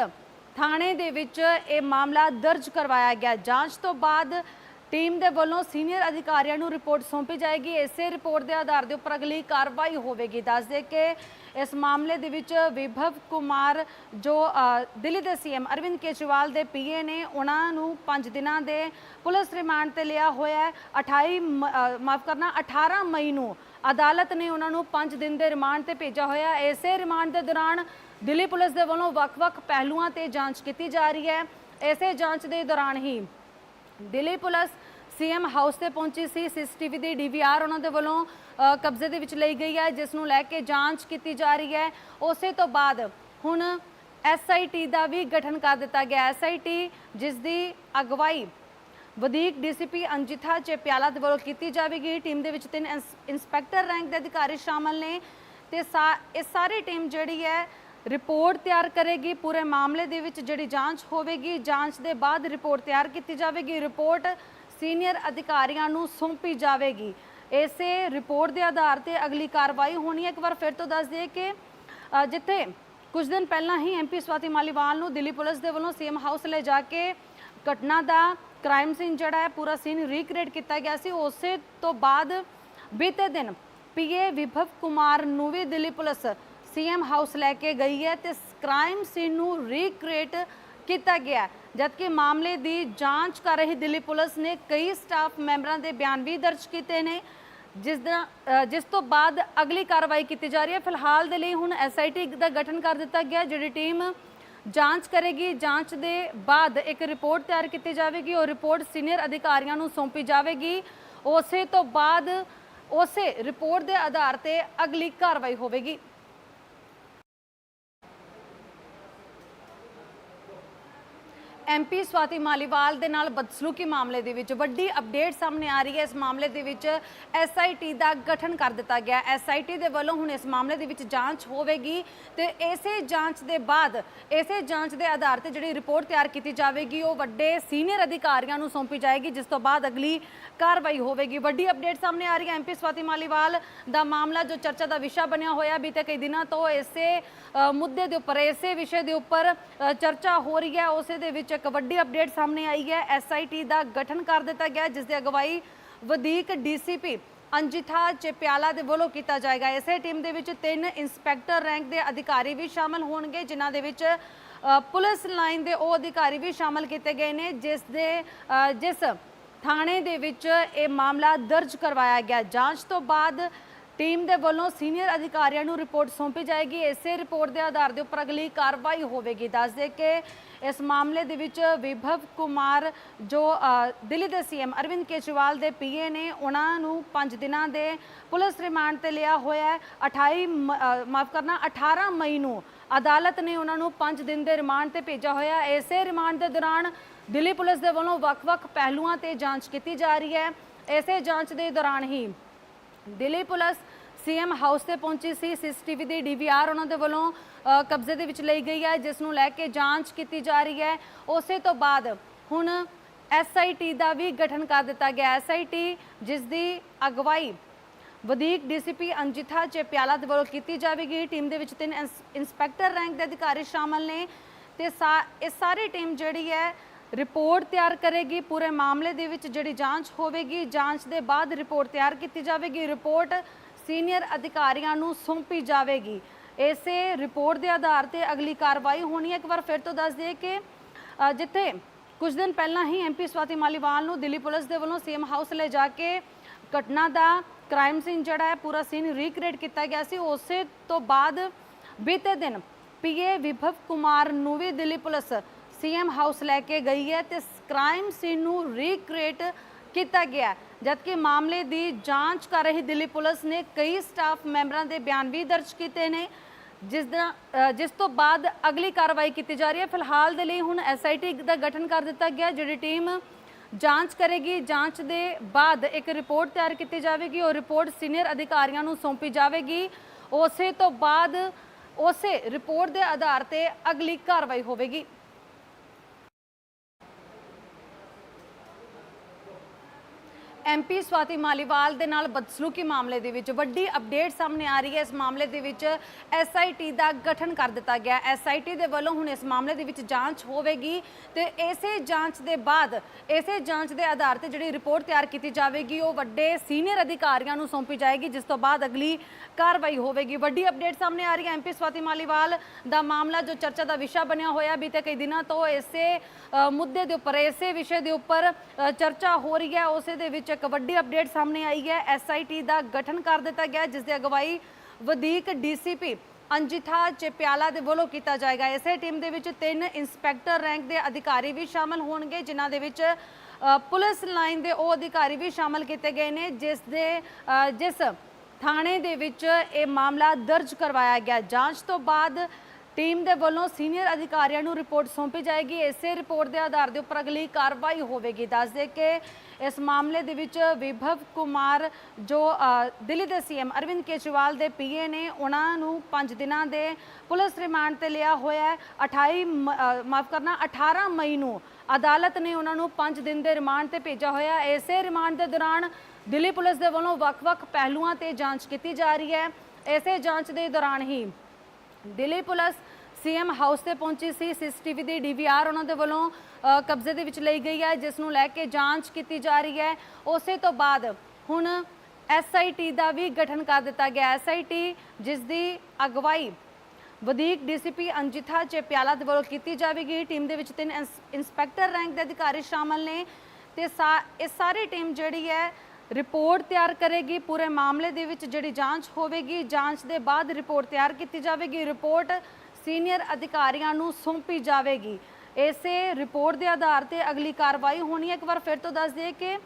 ਥਾਣੇ ਦੇ ਵਿੱਚ ਇਹ ਮਾਮਲਾ ਦਰਜ ਕਰਵਾਇਆ ਗਿਆ। ਜਾਂਚ ਤੋਂ ਬਾਅਦ ਟੀਮ ਦੇ ਵੱਲੋਂ ਸੀਨੀਅਰ ਅਧਿਕਾਰੀਆਂ ਨੂੰ ਰਿਪੋਰਟ ਸੌਂਪੀ ਜਾਏਗੀ। ਇਸੇ ਰਿਪੋਰਟ ਦੇ ਆਧਾਰ ਦੇ ਉੱਪਰ ਅਗਲੀ ਕਾਰਵਾਈ ਹੋਵੇਗੀ। ਦੱਸ ਦੇ ਕਿ ਇਸ ਮਾਮਲੇ ਦੇ ਵਿੱਚ ਵਿਭਵ ਕੁਮਾਰ, ਜੋ ਦਿੱਲੀ ਦੇ ਸੀਐਮ ਅਰਵਿੰਦ ਕੇਜਰੀਵਾਲ ਦੇ ਪੀਏ ਨੇ, ਉਹਨਾਂ ਨੂੰ 5 ਦਿਨਾਂ ਦੇ ਪੁਲਿਸ ਰਿਮਾਂਡ ਤੇ ਲਿਆ ਹੋਇਆ ਹੈ 28 ਮਾਫ ਕਰਨਾ 18 ਮਈ ਨੂੰ ਅਦਾਲਤ ਨੇ ਉਹਨਾਂ ਨੂੰ 5 ਦਿਨ ਦੇ ਰਿਮਾਂਡ ਤੇ ਭੇਜਿਆ ਹੋਇਆ ਹੈ। ਇਸੇ ਰਿਮਾਂਡ ਦੇ ਦੌਰਾਨ ਦਿੱਲੀ ਪੁਲਿਸ ਦੇ ਵੱਲੋਂ ਵੱਖ-ਵੱਖ ਪਹਿਲੂਆਂ ਤੇ ਜਾਂਚ ਕੀਤੀ ਜਾ ਰਹੀ ਹੈ ਇਸੇ ਜਾਂਚ ਦੇ ਦੌਰਾਨ ਹੀ ਦਿੱਲੀ ਪੁਲਿਸ ਸੀਐਮ ਹਾਊਸ ਤੇ ਪਹੁੰਚੀ ਸੀ, ਸੀਸੀਟੀਵੀ ਦੀ ਡੀਵੀਆਰ ਉਹਨਾਂ ਦੇ ਵੱਲੋਂ ਕਬਜ਼ੇ ਦੇ ਵਿੱਚ ਲਈ ਗਈ ਹੈ, ਜਿਸ ਨੂੰ ਲੈ ਕੇ ਜਾਂਚ ਕੀਤੀ ਜਾ ਰਹੀ ਹੈ। ਉਸੇ ਤੋਂ ਬਾਅਦ ਹੁਣ ਐਸਆਈਟੀ ਦਾ ਵੀ ਗਠਨ ਕਰ ਦਿੱਤਾ ਗਿਆ। ਐਸਆਈਟੀ ਜਿਸ ਦੀ ਅਗਵਾਈ ਵਧੀਕ ਡੀਸੀਪੀ ਅੰਜਿਥਾ ਚੇਪਿਆਲਾ ਦੇ ਵੱਲੋਂ ਕੀਤੀ ਜਾਵੇਗੀ। ਟੀਮ ਦੇ ਵਿੱਚ ਤਿੰਨ ਇੰਸ- ਇੰਸਪੈਕਟਰ ਰੈਂਕ ਦੇ ਅਧਿਕਾਰੀ ਸ਼ਾਮਲ ਨੇ ਤੇ ਸਾ- ਇਹ ਸਾਰੀ ਟੀਮ ਜਿਹੜੀ ਹੈ ਰਿਪੋਰਟ ਤਿਆਰ ਕਰੇਗੀ। ਪੂਰੇ ਮਾਮਲੇ ਦੇ ਵਿੱਚ ਜਿਹੜੀ ਜਾਂਚ ਹੋਵੇਗੀ, ਜਾਂਚ ਦੇ ਬਾਅਦ ਰਿਪੋਰਟ ਤਿਆਰ ਕੀਤੀ ਜਾਵੇਗੀ। ਰਿਪੋਰਟ ਸੀਨੀਅਰ ਅਧਿਕਾਰੀਆਂ ਨੂੰ ਸੌਂਪੀ ਜਾਵੇਗੀ। ਇਸੇ ਰਿਪੋਰਟ ਦੇ ਆਧਾਰ ਤੇ ਅਗਲੀ ਕਾਰਵਾਈ ਹੋਣੀ ਹੈ। ਇੱਕ ਵਾਰ ਫਿਰ ਤੋਂ ਦੱਸ ਦਈਏ ਕਿ ਜਿੱਥੇ ਕੁਝ ਦਿਨ ਪਹਿਲਾਂ ਹੀ ਐਮਪੀ ਸਵਾਤੀ ਮਾਲੀਵਾਲ ਨੂੰ ਦਿੱਲੀ ਪੁਲਿਸ ਦੇ ਵੱਲੋਂ ਸੀਐਮ ਹਾਊਸ ਲੈ ਜਾ ਕੇ ਘਟਨਾ ਦਾ ਕ੍ਰਾਈਮ ਸੀਨ ਜਿਹੜਾ ਹੈ, ਪੂਰਾ ਸੀਨ ਰੀਕ੍ਰੀਏਟ ਕੀਤਾ ਗਿਆ ਸੀ। ਉਸੇ ਤੋਂ ਬਾਅਦ ਬੀਤੇ ਦਿਨ ਪੀਏ ਵਿਭਵ ਕੁਮਾਰ ਨੂੰ ਵੀ ਦਿੱਲੀ ਪੁਲਿਸ ਸੀਐਮ ਹਾਊਸ ਲੈ ਕੇ ਗਈ ਹੈ ਤੇ ਕ੍ਰਾਈਮ ਸੀਨ ਨੂੰ ਰੀਕ੍ਰੀਏਟ ਕੀਤਾ ਗਿਆ ਜਦਕਿ ਮਾਮਲੇ ਦੀ ਜਾਂਚ ਕਰ ਰਹੀ ਦਿੱਲੀ ਪੁਲਿਸ ਨੇ ਕਈ ਸਟਾਫ ਮੈਂਬਰਾਂ ਦੇ ਬਿਆਨ ਵੀ ਦਰਜ ਕੀਤੇ ਨੇ। ਜਿਸ ਦਾ ਜਿਸ ਤੋਂ ਬਾਅਦ ਅਗਲੀ ਕਾਰਵਾਈ ਕੀਤੀ ਜਾ ਰਹੀ ਹੈ। ਫਿਲਹਾਲ ਦੇ ਲਈ ਹੁਣ ਐਸਆਈਟੀ ਦਾ ਗਠਨ ਕਰ ਦਿੱਤਾ ਗਿਆ, ਜਿਹੜੀ ਟੀਮ ਜਾਂਚ ਕਰੇਗੀ। ਜਾਂਚ ਦੇ ਬਾਅਦ ਇੱਕ ਰਿਪੋਰਟ ਤਿਆਰ ਕੀਤੀ ਜਾਵੇਗੀ। ਉਹ ਰਿਪੋਰਟ ਸੀਨੀਅਰ ਅਧਿਕਾਰੀਆਂ ਨੂੰ ਸੌਂਪੀ ਜਾਵੇਗੀ। ਉਸੇ ਤੋਂ ਬਾਅਦ ਉਸੇ ਰਿਪੋਰਟ ਦੇ ਆਧਾਰ ਤੇ ਅਗਲੀ ਕਾਰਵਾਈ ਹੋਵੇਗੀ। ਐਮਪੀ ਸਵਾਤੀ ਮਾਲੀਵਾਲ ਦੇ ਨਾਲ ਬਦਸਲੂਕੀ ਮਾਮਲੇ ਦੇ ਵਿੱਚ ਵੱਡੀ ਅਪਡੇਟ ਸਾਹਮਣੇ ਆ ਰਹੀ ਹੈ। ਇਸ ਮਾਮਲੇ ਦੇ ਵਿੱਚ ਐਸਆਈਟੀ ਦਾ ਗਠਨ ਕਰ ਦਿੱਤਾ ਗਿਆ। ਐਸਆਈਟੀ ਦੇ ਵੱਲੋਂ ਹੁਣ ਇਸ ਮਾਮਲੇ ਦੇ ਵਿੱਚ ਜਾਂਚ ਹੋਵੇਗੀ ਤੇ ਇਸੇ ਜਾਂਚ ਦੇ ਬਾਅਦ, ਇਸੇ ਜਾਂਚ ਦੇ ਆਧਾਰ ਤੇ ਜਿਹੜੀ ਰਿਪੋਰਟ ਤਿਆਰ ਕੀਤੀ ਜਾਵੇਗੀ, ਉਹ ਵੱਡੇ ਸੀਨੀਅਰ ਅਧਿਕਾਰੀਆਂ ਨੂੰ ਸੌਂਪੀ ਜਾਏਗੀ, ਜਿਸ ਤੋਂ ਬਾਅਦ ਅਗਲੀ ਕਾਰਵਾਈ ਹੋਵੇਗੀ। ਵੱਡੀ ਅਪਡੇਟ ਸਾਹਮਣੇ ਆ ਰਹੀ ਹੈ ਐਮਪੀ ਸਵਾਤੀ ਮਾਲੀਵਾਲ ਦਾ ਮਾਮਲਾ, ਜੋ ਚਰਚਾ ਦਾ ਵਿਸ਼ਾ ਬਣਿਆ ਹੋਇਆ। ਬੀਤੇ ਕਈ ਦਿਨਾਂ ਤੋਂ ਇਸੇ ਮੁੱਦੇ ਦੇ ਉੱਪਰ, ਇਸੇ ਵਿਸ਼ੇ ਦੇ ਉੱਪਰ ਚਰਚਾ ਹੋ ਰਹੀ ਹੈ। ਉਸੇ ਦੇ ਵਿੱਚ ਇੱਕ ਵੱਡੀ ਅਪਡੇਟ ਸਾਹਮਣੇ ਆਈ ਹੈ। ਐਸਆਈਟੀ ਦਾ ਗਠਨ ਕਰ ਦਿੱਤਾ ਗਿਆ, ਜਿਸ ਦੀ ਅਗਵਾਈ ਵਧੀਕ ਡੀਸੀਪੀ ਅੰਜਿਥਾ ਚੇਪਿਆਲਾ ਦੇ ਵੱਲੋਂ ਕੀਤਾ ਜਾਏਗਾ। ਇਸੇ ਟੀਮ ਦੇ ਵਿੱਚ ਤਿੰਨ ਇੰਸਪੈਕਟਰ ਰੈਂਕ ਦੇ ਅਧਿਕਾਰੀ ਵੀ ਸ਼ਾਮਲ ਹੋਣਗੇ, ਜਿਨ੍ਹਾਂ ਦੇ ਵਿੱਚ ਪੁਲਿਸ ਲਾਈਨ ਦੇ ਉਹ ਅਧਿਕਾਰੀ ਵੀ ਸ਼ਾਮਲ ਕੀਤੇ ਗਏ ਨੇ, ਜਿਸ ਦੇ ਜਿਸ ਥਾਣੇ ਦੇ ਵਿੱਚ ਇਹ ਮਾਮਲਾ ਦਰਜ ਕਰਵਾਇਆ ਗਿਆ। ਜਾਂਚ ਤੋਂ ਬਾਅਦ ਟੀਮ ਦੇ ਵੱਲੋਂ ਸੀਨੀਅਰ ਅਧਿਕਾਰੀਆਂ ਨੂੰ ਰਿਪੋਰਟ ਸੌਂਪੀ ਜਾਏਗੀ। ਇਸੇ ਰਿਪੋਰਟ ਦੇ ਆਧਾਰ ਦੇ ਉੱਪਰ ਅਗਲੀ ਕਾਰਵਾਈ ਹੋਵੇਗੀ। ਦੱਸ ਦੇ ਕਿ ਇਸ ਮਾਮਲੇ ਦੇ ਵਿੱਚ ਵਿਭਵ ਕੁਮਾਰ, ਜੋ ਦਿੱਲੀ ਦੇ ਸੀਐਮ ਅਰਵਿੰਦ ਕੇਜਰੀਵਾਲ ਦੇ ਪੀਏ ਨੇ, ਉਹਨਾਂ ਨੂੰ 5 ਦਿਨਾਂ ਦੇ ਪੁਲਿਸ ਰਿਮਾਂਡ ਤੇ ਲਿਆ ਹੋਇਆ ਹੈ। 28 ਮਾਫ ਕਰਨਾ 18 ਮਈ ਨੂੰ ਅਦਾਲਤ ਨੇ ਉਹਨਾਂ ਨੂੰ 5 ਦਿਨ ਦੇ ਰਿਮਾਂਡ ਤੇ ਭੇਜਿਆ ਹੋਇਆ ਇਸੇ ਰਿਮਾਂਡ ਦੇ ਦੌਰਾਨ ਦਿੱਲੀ ਪੁਲਿਸ ਦੇ ਵੱਲੋਂ ਵੱਖ-ਵੱਖ ਪਹਿਲੂਆਂ ਤੇ ਜਾਂਚ ਕੀਤੀ ਜਾ ਰਹੀ ਹੈ। ਇਸੇ ਜਾਂਚ ਦੇ ਦੌਰਾਨ ਹੀ ਦਿੱਲੀ ਪੁਲਿਸ ਸੀਐਮ ਹਾਊਸ ਤੇ ਪਹੁੰਚੀ ਸੀ, ਸੀਸੀਟੀਵੀ ਦੀ ਡੀਵੀਆਰ ਉਹਨਾਂ ਦੇ ਵੱਲੋਂ ਕਬਜ਼ੇ ਦੇ ਵਿੱਚ ਲਈ ਗਈ ਹੈ, ਜਿਸ ਨੂੰ ਲੈ ਕੇ ਜਾਂਚ ਕੀਤੀ ਜਾ ਰਹੀ ਹੈ। ਉਸੇ ਤੋਂ ਬਾਅਦ ਹੁਣ ਐਸਆਈਟੀ ਦਾ ਵੀ ਗਠਨ ਕਰ ਦਿੱਤਾ ਗਿਆ। ਐਸਆਈਟੀ ਜਿਸ ਦੀ ਅਗਵਾਈ ਵਧੀਕ ਡੀਸੀਪੀ ਅੰਜਿਥਾ ਚੇਪਿਆਲਾ ਦੇ ਵੱਲੋਂ ਕੀਤੀ ਜਾਵੇਗੀ। ਟੀਮ ਦੇ ਵਿੱਚ ਤਿੰਨ ਇੰਸ- ਇੰਸਪੈਕਟਰ ਰੈਂਕ ਦੇ ਅਧਿਕਾਰੀ ਸ਼ਾਮਲ ਨੇ ਤੇ ਸਾ- ਇਹ ਸਾਰੀ ਟੀਮ ਜਿਹੜੀ ਹੈ ਰਿਪੋਰਟ ਤਿਆਰ ਕਰੇਗੀ। ਪੂਰੇ ਮਾਮਲੇ ਦੇ ਵਿੱਚ ਜਿਹੜੀ ਜਾਂਚ ਹੋਵੇਗੀ, ਜਾਂਚ ਦੇ ਬਾਅਦ ਰਿਪੋਰਟ ਤਿਆਰ ਕੀਤੀ ਜਾਵੇਗੀ। ਰਿਪੋਰਟ ਸੀਨੀਅਰ ਅਧਿਕਾਰੀਆਂ ਨੂੰ ਸੌਂਪੀ ਜਾਵੇਗੀ। ਇਸੇ ਰਿਪੋਰਟ ਦੇ ਆਧਾਰ ਤੇ ਅਗਲੀ ਕਾਰਵਾਈ ਹੋਣੀ ਹੈ। ਇੱਕ ਵਾਰ ਫਿਰ ਤੋਂ ਦੱਸ ਦਈਏ ਕਿ ਜਿੱਥੇ ਕੁਝ ਦਿਨ ਪਹਿਲਾਂ ਹੀ ਐਮਪੀ ਸਵਾਤੀ ਮਾਲੀਵਾਲ ਨੂੰ ਦਿੱਲੀ ਪੁਲਿਸ ਦੇ ਵੱਲੋਂ ਸੀਐਮ ਹਾਊਸ ਲੈ ਜਾ ਕੇ ਘਟਨਾ ਦਾ ਕ੍ਰਾਈਮ ਸੀਨ ਜਿਹੜਾ ਹੈ, ਪੂਰਾ ਸੀਨ ਰੀਕ੍ਰੀਏਟ ਕੀਤਾ ਗਿਆ ਸੀ। ਉਸੇ ਤੋਂ ਬਾਅਦ ਬੀਤੇ ਦਿਨ ਪੀਏ ਵਿਭਵ ਕੁਮਾਰ ਨੂੰ ਵੀ ਦਿੱਲੀ ਪੁਲਿਸ ਸੀਐਮ ਹਾਊਸ ਲੈ ਕੇ ਗਈ ਹੈ ਤੇ ਕ੍ਰਾਈਮ ਸੀਨ ਨੂੰ ਰੀਕ੍ਰੀਏਟ ਕੀਤਾ ਗਿਆ ਜਦਕਿ ਮਾਮਲੇ ਦੀ ਜਾਂਚ ਕਰ ਰਹੀ ਦਿੱਲੀ ਪੁਲਿਸ ਨੇ ਕਈ ਸਟਾਫ ਮੈਂਬਰਾਂ ਦੇ ਬਿਆਨ ਵੀ ਦਰਜ ਕੀਤੇ ਨੇ, ਜਿਸ ਦਾ ਜਿਸ ਤੋਂ ਬਾਅਦ ਅਗਲੀ ਕਾਰਵਾਈ ਕੀਤੀ ਜਾ ਰਹੀ ਹੈ। ਫਿਲਹਾਲ ਦੇ ਲਈ ਹੁਣ ਐਸਆਈਟੀ ਦਾ ਗਠਨ ਕਰ ਦਿੱਤਾ ਗਿਆ ਜਿਹੜੀ ਟੀਮ ਜਾਂਚ ਕਰੇਗੀ। ਜਾਂਚ ਦੇ ਬਾਅਦ ਇੱਕ ਰਿਪੋਰਟ ਤਿਆਰ ਕੀਤੀ ਜਾਵੇਗੀ। ਉਹ ਰਿਪੋਰਟ ਸੀਨੀਅਰ ਅਧਿਕਾਰੀਆਂ ਨੂੰ ਸੌਂਪੀ ਜਾਵੇਗੀ। ਉਸੇ ਤੋਂ ਬਾਅਦ ਉਸੇ ਰਿਪੋਰਟ ਦੇ ਆਧਾਰ ਤੇ ਅਗਲੀ ਕਾਰਵਾਈ ਹੋਵੇਗੀ। ਐਮਪੀ ਸਵਾਤੀ ਮਾਲੀਵਾਲ ਦੇ ਨਾਲ ਬਦਸਲੂਕੀ ਮਾਮਲੇ ਦੇ ਵਿੱਚ ਵੱਡੀ ਅਪਡੇਟ ਸਾਹਮਣੇ ਆ ਰਹੀ ਹੈ। ਇਸ ਮਾਮਲੇ ਦੇ ਵਿੱਚ ਐਸਆਈਟੀ ਦਾ ਗਠਨ ਕਰ ਦਿੱਤਾ ਗਿਆ। ਐਸਆਈਟੀ ਦੇ ਵੱਲੋਂ ਹੁਣ ਇਸ ਮਾਮਲੇ ਦੇ ਵਿੱਚ ਜਾਂਚ ਹੋਵੇਗੀ ਤੇ ਇਸੇ ਜਾਂਚ ਦੇ ਬਾਅਦ, ਇਸੇ ਜਾਂਚ ਦੇ ਆਧਾਰ ਤੇ ਜਿਹੜੀ ਰਿਪੋਰਟ ਤਿਆਰ ਕੀਤੀ ਜਾਵੇਗੀ, ਉਹ ਵੱਡੇ ਸੀਨੀਅਰ ਅਧਿਕਾਰੀਆਂ ਨੂੰ ਸੌਂਪੀ ਜਾਏਗੀ, ਜਿਸ ਤੋਂ ਬਾਅਦ ਅਗਲੀ ਕਾਰਵਾਈ ਹੋਵੇਗੀ। ਵੱਡੀ ਅਪਡੇਟ ਸਾਹਮਣੇ ਆ ਰਹੀ ਹੈ ਐਮਪੀ ਸਵਾਤੀ ਮਾਲੀਵਾਲ ਦਾ ਮਾਮਲਾ, ਜੋ ਚਰਚਾ ਦਾ ਵਿਸ਼ਾ ਬਣਿਆ ਹੋਇਆ ਬੀਤੇ ਕਈ ਦਿਨਾਂ ਤੋਂ ਇਸੇ ਮੁੱਦੇ ਦੇ ਉੱਪਰ, ਇਸੇ ਵਿਸ਼ੇ ਦੇ ਉੱਪਰ ਚਰਚਾ ਹੋ ਰਹੀ ਹੈ। ਉਸੇ ਦੇ ਵਿੱਚ ਇੱਕ ਵੱਡੀ ਅਪਡੇਟ ਸਾਹਮਣੇ ਆਈ ਹੈ। ਐਸਆਈਟੀ ਦਾ ਗਠਨ ਕਰ ਦਿੱਤਾ ਗਿਆ ਜਿਸ ਦੀ ਅਗਵਾਈ ਵਧੀਕ ਡੀਸੀਪੀ ਅੰਜਿਠਾ ਚੇਪਿਆਲਾ ਦੇ ਵੱਲੋਂ ਕੀਤਾ ਜਾਏਗਾ। ਇਸੇ ਟੀਮ ਦੇ ਵਿੱਚ ਤਿੰਨ ਇੰਸਪੈਕਟਰ ਰੈਂਕ ਦੇ ਅਧਿਕਾਰੀ ਵੀ ਸ਼ਾਮਲ ਹੋਣਗੇ, ਜਿਨ੍ਹਾਂ ਦੇ ਵਿੱਚ ਪੁਲਿਸ ਲਾਈਨ ਦੇ ਉਹ ਅਧਿਕਾਰੀ ਵੀ ਸ਼ਾਮਲ ਕੀਤੇ ਗਏ ਨੇ, ਜਿਸ ਦੇ ਜਿਸ ਥਾਣੇ ਦੇ ਵਿੱਚ ਇਹ ਮਾਮਲਾ ਦਰਜ ਕਰਵਾਇਆ ਗਿਆ। ਜਾਂਚ ਤੋਂ ਬਾਅਦ ਟੀਮ ਦੇ ਵੱਲੋਂ ਸੀਨੀਅਰ ਅਧਿਕਾਰੀਆਂ ਨੂੰ ਰਿਪੋਰਟ ਸੌਂਪੀ ਜਾਏਗੀ। ਇਸੇ ਰਿਪੋਰਟ ਦੇ ਆਧਾਰ ਦੇ ਉੱਪਰ ਅਗਲੀ ਕਾਰਵਾਈ ਹੋਵੇਗੀ। ਦੱਸ ਦੇ ਕਿ ਇਸ ਮਾਮਲੇ ਦੇ ਵਿੱਚ ਵਿਭਵ ਕੁਮਾਰ ਜੋ ਦਿੱਲੀ ਦੇ ਸੀਐਮ ਅਰਵਿੰਦ ਕੇਜਰੀਵਾਲ ਦੇ ਪੀਏ ਨੇ, ਉਹਨਾਂ ਨੂੰ 5 ਦਿਨਾਂ ਦੇ ਪੁਲਿਸ ਰਿਮਾਂਡ ਤੇ ਲਿਆ ਹੋਇਆ ਹੈ 28 ਮਾਫ ਕਰਨਾ 18 ਮਈ ਨੂੰ ਅਦਾਲਤ ਨੇ ਉਹਨਾਂ ਨੂੰ 5 ਦਿਨ ਦੇ ਰਿਮਾਂਡ ਤੇ ਭੇਜਿਆ ਹੋਇਆ ਹੈ। ਇਸੇ ਰਿਮਾਂਡ ਦੇ ਦੌਰਾਨ ਦਿੱਲੀ ਪੁਲਿਸ ਦੇ ਵੱਲੋਂ ਵੱਖ-ਵੱਖ ਪਹਿਲੂਆਂ ਤੇ ਜਾਂਚ ਕੀਤੀ ਜਾ ਰਹੀ ਹੈ ਇਸੇ ਜਾਂਚ ਦੇ ਦੌਰਾਨ ਹੀ ਦਿੱਲੀ ਪੁਲਿਸ ਸੀਐਮ ਹਾਊਸ ਤੇ ਪਹੁੰਚੀ ਸੀ, ਸੀਸੀਟੀਵੀ ਦੀ ਡੀਵੀਆਰ ਉਹਨਾਂ ਦੇ ਵੱਲੋਂ ਕਬਜ਼ੇ ਦੇ ਵਿੱਚ ਲਈ ਗਈ ਹੈ, ਜਿਸ ਨੂੰ ਲੈ ਕੇ ਜਾਂਚ ਕੀਤੀ ਜਾ ਰਹੀ ਹੈ। ਉਸੇ ਤੋਂ ਬਾਅਦ ਹੁਣ ਐਸਆਈਟੀ ਦਾ ਵੀ ਗਠਨ ਕਰ ਦਿੱਤਾ ਗਿਆ। ਐਸਆਈਟੀ ਜਿਸ ਦੀ ਅਗਵਾਈ ਵਧੀਕ ਡੀਸੀਪੀ ਅੰਜਿਥਾ ਚੇਪਿਆਲਾ ਦੇ ਵੱਲੋਂ ਕੀਤੀ ਜਾਵੇਗੀ। ਟੀਮ ਦੇ ਵਿੱਚ ਤਿੰਨ ਇੰਸ- ਇੰਸਪੈਕਟਰ ਰੈਂਕ ਦੇ ਅਧਿਕਾਰੀ ਸ਼ਾਮਲ ਨੇ ਤੇ ਸਾ- ਇਹ ਸਾਰੀ ਟੀਮ ਜਿਹੜੀ ਹੈ ਰਿਪੋਰਟ ਤਿਆਰ ਕਰੇਗੀ। ਪੂਰੇ ਮਾਮਲੇ ਦੇ ਵਿੱਚ ਜਿਹੜੀ ਜਾਂਚ ਹੋਵੇਗੀ, ਜਾਂਚ ਦੇ ਬਾਅਦ ਰਿਪੋਰਟ ਤਿਆਰ ਕੀਤੀ ਜਾਵੇਗੀ। ਰਿਪੋਰਟ ਸੀਨੀਅਰ ਅਧਿਕਾਰੀਆਂ ਨੂੰ ਸੌਂਪੀ ਜਾਵੇਗੀ। ਇਸੇ ਰਿਪੋਰਟ ਦੇ ਆਧਾਰ ਤੇ ਅਗਲੀ ਕਾਰਵਾਈ ਹੋਣੀ ਹੈ। ਇੱਕ ਵਾਰ ਫਿਰ ਤੋਂ ਦੱਸ ਦਈਏ ਕਿ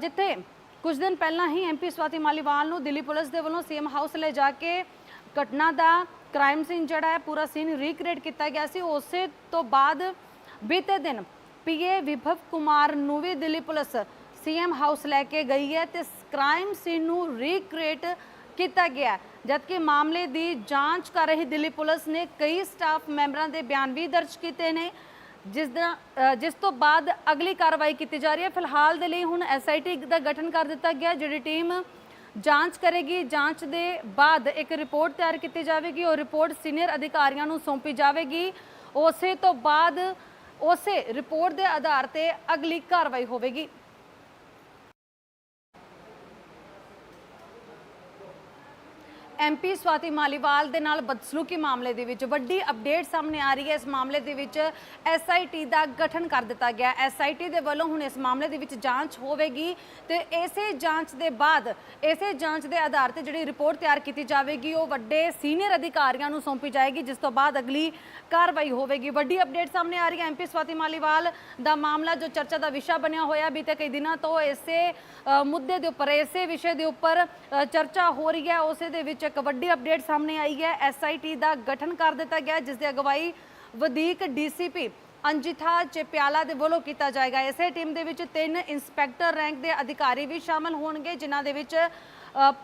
ਜਿੱਥੇ ਕੁਝ ਦਿਨ ਪਹਿਲਾਂ ਹੀ ਐਮਪੀ ਸਵਾਤੀ ਮਾਲੀਵਾਲ ਨੂੰ ਦਿੱਲੀ ਪੁਲਿਸ ਦੇ ਵੱਲੋਂ ਸੀਐਮ ਹਾਊਸ ਲੈ ਜਾ ਕੇ ਘਟਨਾ ਦਾ ਕ੍ਰਾਈਮ ਸੀਨ ਜਿਹੜਾ ਹੈ, ਪੂਰਾ ਸੀਨ ਰੀਕ੍ਰੀਏਟ ਕੀਤਾ ਗਿਆ ਸੀ। ਉਸੇ ਤੋਂ ਬਾਅਦ ਬੀਤੇ ਦਿਨ ਪੀਏ ਵਿਭਵ ਕੁਮਾਰ ਨੂੰ ਵੀ ਦਿੱਲੀ ਪੁਲਿਸ ਸੀਐਮ ਹਾਊਸ ਲੈ ਕੇ ਗਈ ਹੈ ਤੇ ਕ੍ਰਾਈਮ ਸੀਨ ਨੂੰ ਰੀਕ੍ਰੀਏਟ ਕੀਤਾ ਗਿਆ ਜਦਕਿ ਮਾਮਲੇ ਦੀ ਜਾਂਚ ਕਰ ਰਹੀ ਦਿੱਲੀ ਪੁਲਿਸ ਨੇ ਕਈ ਸਟਾਫ ਮੈਂਬਰਾਂ ਦੇ ਬਿਆਨ ਵੀ ਦਰਜ ਕੀਤੇ ਨੇ, ਜਿਸ ਦਾ ਜਿਸ ਤੋਂ ਬਾਅਦ ਅਗਲੀ ਕਾਰਵਾਈ ਕੀਤੀ ਜਾ ਰਹੀ ਹੈ। ਫਿਲਹਾਲ ਦੇ ਲਈ ਹੁਣ ਐਸਆਈਟੀ ਦਾ ਗਠਨ ਕਰ ਦਿੱਤਾ ਗਿਆ, ਜਿਹੜੀ ਟੀਮ ਜਾਂਚ ਕਰੇਗੀ, ਜਾਂਚ ਦੇ ਬਾਅਦ ਇੱਕ ਰਿਪੋਰਟ ਤਿਆਰ ਕੀਤੀ ਜਾਵੇਗੀ, ਉਹ ਰਿਪੋਰਟ ਸੀਨੀਅਰ ਅਧਿਕਾਰੀਆਂ ਨੂੰ ਸੌਂਪੀ ਜਾਵੇਗੀ। ਉਸੇ ਤੋਂ ਬਾਅਦ ਉਸੇ ਰਿਪੋਰਟ ਦੇ ਆਧਾਰ ਤੇ ਅਗਲੀ ਕਾਰਵਾਈ ਹੋਵੇਗੀ। ਐਮਪੀ ਸਵਾਤੀ ਮਾਲੀਵਾਲ ਦੇ ਨਾਲ ਬਦਸਲੂਕੀ ਮਾਮਲੇ ਦੇ ਵਿੱਚ ਵੱਡੀ ਅਪਡੇਟ ਸਾਹਮਣੇ ਆ ਰਹੀ ਹੈ। ਇਸ ਮਾਮਲੇ ਦੇ ਵਿੱਚ ਐਸਆਈਟੀ ਦਾ ਗਠਨ ਕਰ ਦਿੱਤਾ ਗਿਆ। ਐਸਆਈਟੀ ਦੇ ਵੱਲੋਂ ਹੁਣ ਇਸ ਮਾਮਲੇ ਦੇ ਵਿੱਚ ਜਾਂਚ ਹੋਵੇਗੀ ਤੇ ਇਸੇ ਜਾਂਚ ਦੇ ਬਾਅਦ, ਇਸੇ ਜਾਂਚ ਦੇ ਆਧਾਰ ਤੇ ਜਿਹੜੀ ਰਿਪੋਰਟ ਤਿਆਰ ਕੀਤੀ ਜਾਵੇਗੀ, ਉਹ ਵੱਡੇ ਸੀਨੀਅਰ ਅਧਿਕਾਰੀਆਂ ਨੂੰ ਸੌਂਪੀ ਜਾਏਗੀ, ਜਿਸ ਤੋਂ ਬਾਅਦ ਅਗਲੀ ਕਾਰਵਾਈ ਹੋਵੇਗੀ। ਵੱਡੀ ਅਪਡੇਟ ਸਾਹਮਣੇ ਆ ਰਹੀ ਹੈ ਐਮਪੀ ਸਵਾਤੀ ਮਾਲੀਵਾਲ ਦਾ ਮਾਮਲਾ, ਜੋ ਚਰਚਾ ਦਾ ਵਿਸ਼ਾ ਬਣਿਆ ਹੋਇਆ ਬੀਤੇ ਕਈ ਦਿਨਾਂ ਤੋਂ ਇਸੇ ਮੁੱਦੇ ਦੇ ਉੱਪਰ, ਇਸੇ ਵਿਸ਼ੇ ਦੇ ਉੱਪਰ ਚਰਚਾ ਹੋ ਰਹੀ ਹੈ। ਉਸੇ ਦੇ ਵਿੱਚ ਇੱਕ ਵੱਡੀ ਅਪਡੇਟ ਸਾਹਮਣੇ ਆਈ ਹੈ। ਐਸਆਈਟੀ ਦਾ ਗਠਨ ਕਰ ਦਿੱਤਾ ਗਿਆ ਜਿਸ ਦੀ ਅਗਵਾਈ ਵਧੀਕ ਡੀਸੀਪੀ ਅੰਜਿਥਾ ਚੇਪਿਆਲਾ ਦੇ ਵੱਲੋਂ ਕੀਤਾ ਜਾਏਗਾ। ਇਸੇ ਟੀਮ ਦੇ ਵਿੱਚ ਤਿੰਨ ਇੰਸਪੈਕਟਰ ਰੈਂਕ ਦੇ ਅਧਿਕਾਰੀ ਵੀ ਸ਼ਾਮਲ ਹੋਣਗੇ, ਜਿਨ੍ਹਾਂ ਦੇ ਵਿੱਚ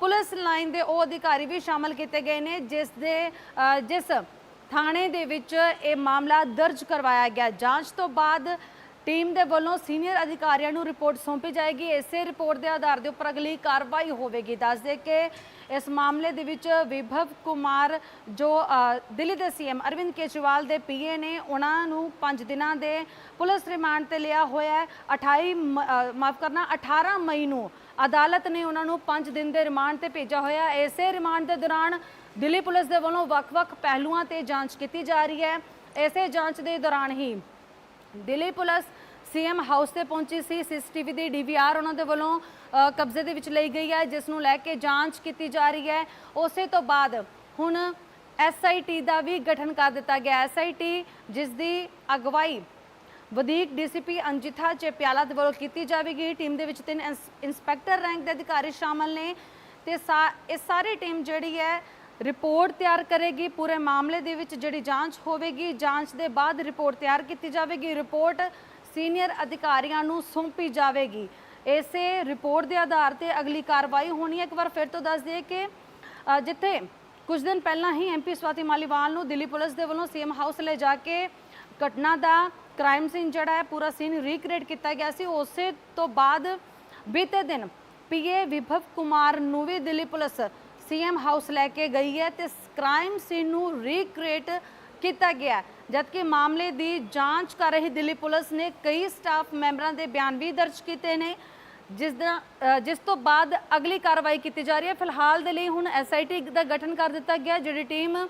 ਪੁਲਿਸ ਲਾਈਨ ਦੇ ਉਹ ਅਧਿਕਾਰੀ ਵੀ ਸ਼ਾਮਲ ਕੀਤੇ ਗਏ ਨੇ, ਜਿਸ ਦੇ ਜਿਸ ਥਾਣੇ ਦੇ ਵਿੱਚ ਇਹ ਮਾਮਲਾ ਦਰਜ ਕਰਵਾਇਆ ਗਿਆ। ਜਾਂਚ ਤੋਂ ਬਾਅਦ ਟੀਮ ਦੇ ਵੱਲੋਂ ਸੀਨੀਅਰ ਅਧਿਕਾਰੀਆਂ ਨੂੰ ਰਿਪੋਰਟ ਸੌਂਪੀ ਜਾਏਗੀ। ਇਸੇ ਰਿਪੋਰਟ ਦੇ ਆਧਾਰ ਦੇ ਉੱਪਰ ਅਗਲੀ ਕਾਰਵਾਈ ਹੋਵੇਗੀ। ਦੱਸ ਦੇ ਕਿ ਇਸ ਮਾਮਲੇ ਦੇ ਵਿੱਚ ਵਿਭਵ ਕੁਮਾਰ ਜੋ ਦਿੱਲੀ ਦੇ ਸੀਐਮ ਅਰਵਿੰਦ ਕੇਜਰੀਵਾਲ ਦੇ ਪੀਏ ਨੇ, ਉਹਨਾਂ ਨੂੰ 5 ਦਿਨਾਂ ਦੇ ਪੁਲਿਸ ਰਿਮਾਂਡ ਤੇ ਲਿਆ ਹੋਇਆ ਹੈ 28 ਮਾਫ ਕਰਨਾ 18 ਮਈ ਨੂੰ ਅਦਾਲਤ ਨੇ ਉਹਨਾਂ ਨੂੰ 5 ਦਿਨ ਦੇ ਰਿਮਾਂਡ ਤੇ ਭੇਜਿਆ ਹੋਇਆ ਹੈ। ਇਸੇ ਰਿਮਾਂਡ ਦੇ ਦੌਰਾਨ ਦਿੱਲੀ ਪੁਲਿਸ ਦੇ ਵੱਲੋਂ ਵੱਖ-ਵੱਖ ਪਹਿਲੂਆਂ ਤੇ ਜਾਂਚ ਕੀਤੀ ਜਾ ਰਹੀ ਹੈ ਇਸੇ ਜਾਂਚ ਦੇ ਦੌਰਾਨ ਹੀ ਦਿੱਲੀ ਪੁਲਿਸ ਸੀਐਮ ਹਾਊਸ ਤੇ ਪਹੁੰਚੀ ਸੀ, ਸੀਸੀਟੀਵੀ ਦੀ ਡੀਵੀਆਰ ਉਹਨਾਂ ਦੇ ਵੱਲੋਂ ਕਬਜ਼ੇ ਦੇ ਵਿੱਚ ਲਈ ਗਈ ਹੈ, ਜਿਸ ਨੂੰ ਲੈ ਕੇ ਜਾਂਚ ਕੀਤੀ ਜਾ ਰਹੀ ਹੈ। ਉਸੇ ਤੋਂ ਬਾਅਦ ਹੁਣ ਐਸਆਈਟੀ ਦਾ ਵੀ ਗਠਨ ਕਰ ਦਿੱਤਾ ਗਿਆ। ਐਸਆਈਟੀ ਜਿਸ ਦੀ ਅਗਵਾਈ ਵਧੀਕ ਡੀਸੀਪੀ ਅੰਜਿਥਾ ਚੇਪਿਆਲਾ ਦੇ ਵੱਲੋਂ ਕੀਤੀ ਜਾਵੇਗੀ। ਟੀਮ ਦੇ ਵਿੱਚ ਤਿੰਨ ਇੰਸ- ਇੰਸਪੈਕਟਰ ਰੈਂਕ ਦੇ ਅਧਿਕਾਰੀ ਸ਼ਾਮਲ ਨੇ ਤੇ ਸਾ- ਇਹ ਸਾਰੀ ਟੀਮ ਜਿਹੜੀ ਹੈ ਰਿਪੋਰਟ ਤਿਆਰ ਕਰੇਗੀ। ਪੂਰੇ ਮਾਮਲੇ ਦੇ ਵਿੱਚ ਜਿਹੜੀ ਜਾਂਚ ਹੋਵੇਗੀ, ਜਾਂਚ ਦੇ ਬਾਅਦ ਰਿਪੋਰਟ ਤਿਆਰ ਕੀਤੀ ਜਾਵੇਗੀ। ਰਿਪੋਰਟ ਸੀਨੀਅਰ ਅਧਿਕਾਰੀਆਂ ਨੂੰ ਸੌਂਪੀ ਜਾਵੇਗੀ। ਇਸੇ ਰਿਪੋਰਟ ਦੇ ਆਧਾਰ ਤੇ ਅਗਲੀ ਕਾਰਵਾਈ ਹੋਣੀ ਹੈ। ਇੱਕ ਵਾਰ ਫਿਰ ਤੋਂ ਦੱਸ ਦਈਏ ਕਿ ਜਿੱਥੇ ਕੁਝ ਦਿਨ ਪਹਿਲਾਂ ਹੀ ਐਮਪੀ ਸਵਾਤੀ ਮਾਲੀਵਾਲ ਨੂੰ ਦਿੱਲੀ ਪੁਲਿਸ ਦੇ ਵੱਲੋਂ ਸੀਐਮ ਹਾਊਸ ਲੈ ਜਾ ਕੇ ਘਟਨਾ ਦਾ ਕ੍ਰਾਈਮ ਸੀਨ ਜਿਹੜਾ ਹੈ, ਪੂਰਾ ਸੀਨ ਰੀਕ੍ਰੀਏਟ ਕੀਤਾ ਗਿਆ ਸੀ। ਉਸੇ ਤੋਂ ਬਾਅਦ ਬੀਤੇ ਦਿਨ ਪੀਏ ਵਿਭਵ ਕੁਮਾਰ ਨੂੰ ਵੀ ਦਿੱਲੀ ਪੁਲਿਸ ਸੀਐਮ ਹਾਊਸ ਲੈ ਕੇ ਗਈ ਹੈ ਤੇ ਕ੍ਰਾਈਮ ਸੀਨ ਨੂੰ ਰੀਕ੍ਰੀਏਟ ਕੀਤਾ ਗਿਆ ਹੈ। ਜਦਕਿ ਮਾਮਲੇ ਦੀ ਜਾਂਚ ਕਰ ਰਹੀ ਦਿੱਲੀ ਪੁਲਿਸ ਨੇ ਕਈ ਸਟਾਫ ਮੈਂਬਰਾਂ ਦੇ ਬਿਆਨ ਵੀ ਦਰਜ ਕੀਤੇ ਨੇ, ਜਿਸ ਦਾ ਜਿਸ ਤੋਂ ਬਾਅਦ ਅਗਲੀ ਕਾਰਵਾਈ ਕੀਤੀ ਜਾ ਰਹੀ ਹੈ। ਫਿਲਹਾਲ ਦੇ ਲਈ ਹੁਣ ਐਸਆਈਟੀ ਦਾ ਗਠਨ ਕਰ ਦਿੱਤਾ ਗਿਆ, ਜਿਹੜੀ ਟੀਮ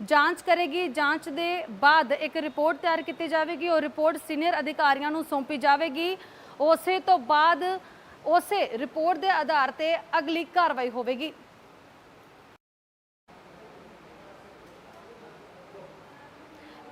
ਜਾਂਚ ਕਰੇਗੀ, ਜਾਂਚ ਦੇ ਬਾਅਦ ਇੱਕ ਰਿਪੋਰਟ ਤਿਆਰ ਕੀਤੀ ਜਾਵੇਗੀ, ਉਹ ਰਿਪੋਰਟ ਸੀਨੀਅਰ ਅਧਿਕਾਰੀਆਂ ਨੂੰ ਸੌਂਪੀ ਜਾਵੇਗੀ। ਉਸੇ ਤੋਂ ਬਾਅਦ ਉਸੇ ਰਿਪੋਰਟ ਦੇ ਆਧਾਰ ਤੇ ਅਗਲੀ ਕਾਰਵਾਈ ਹੋਵੇਗੀ।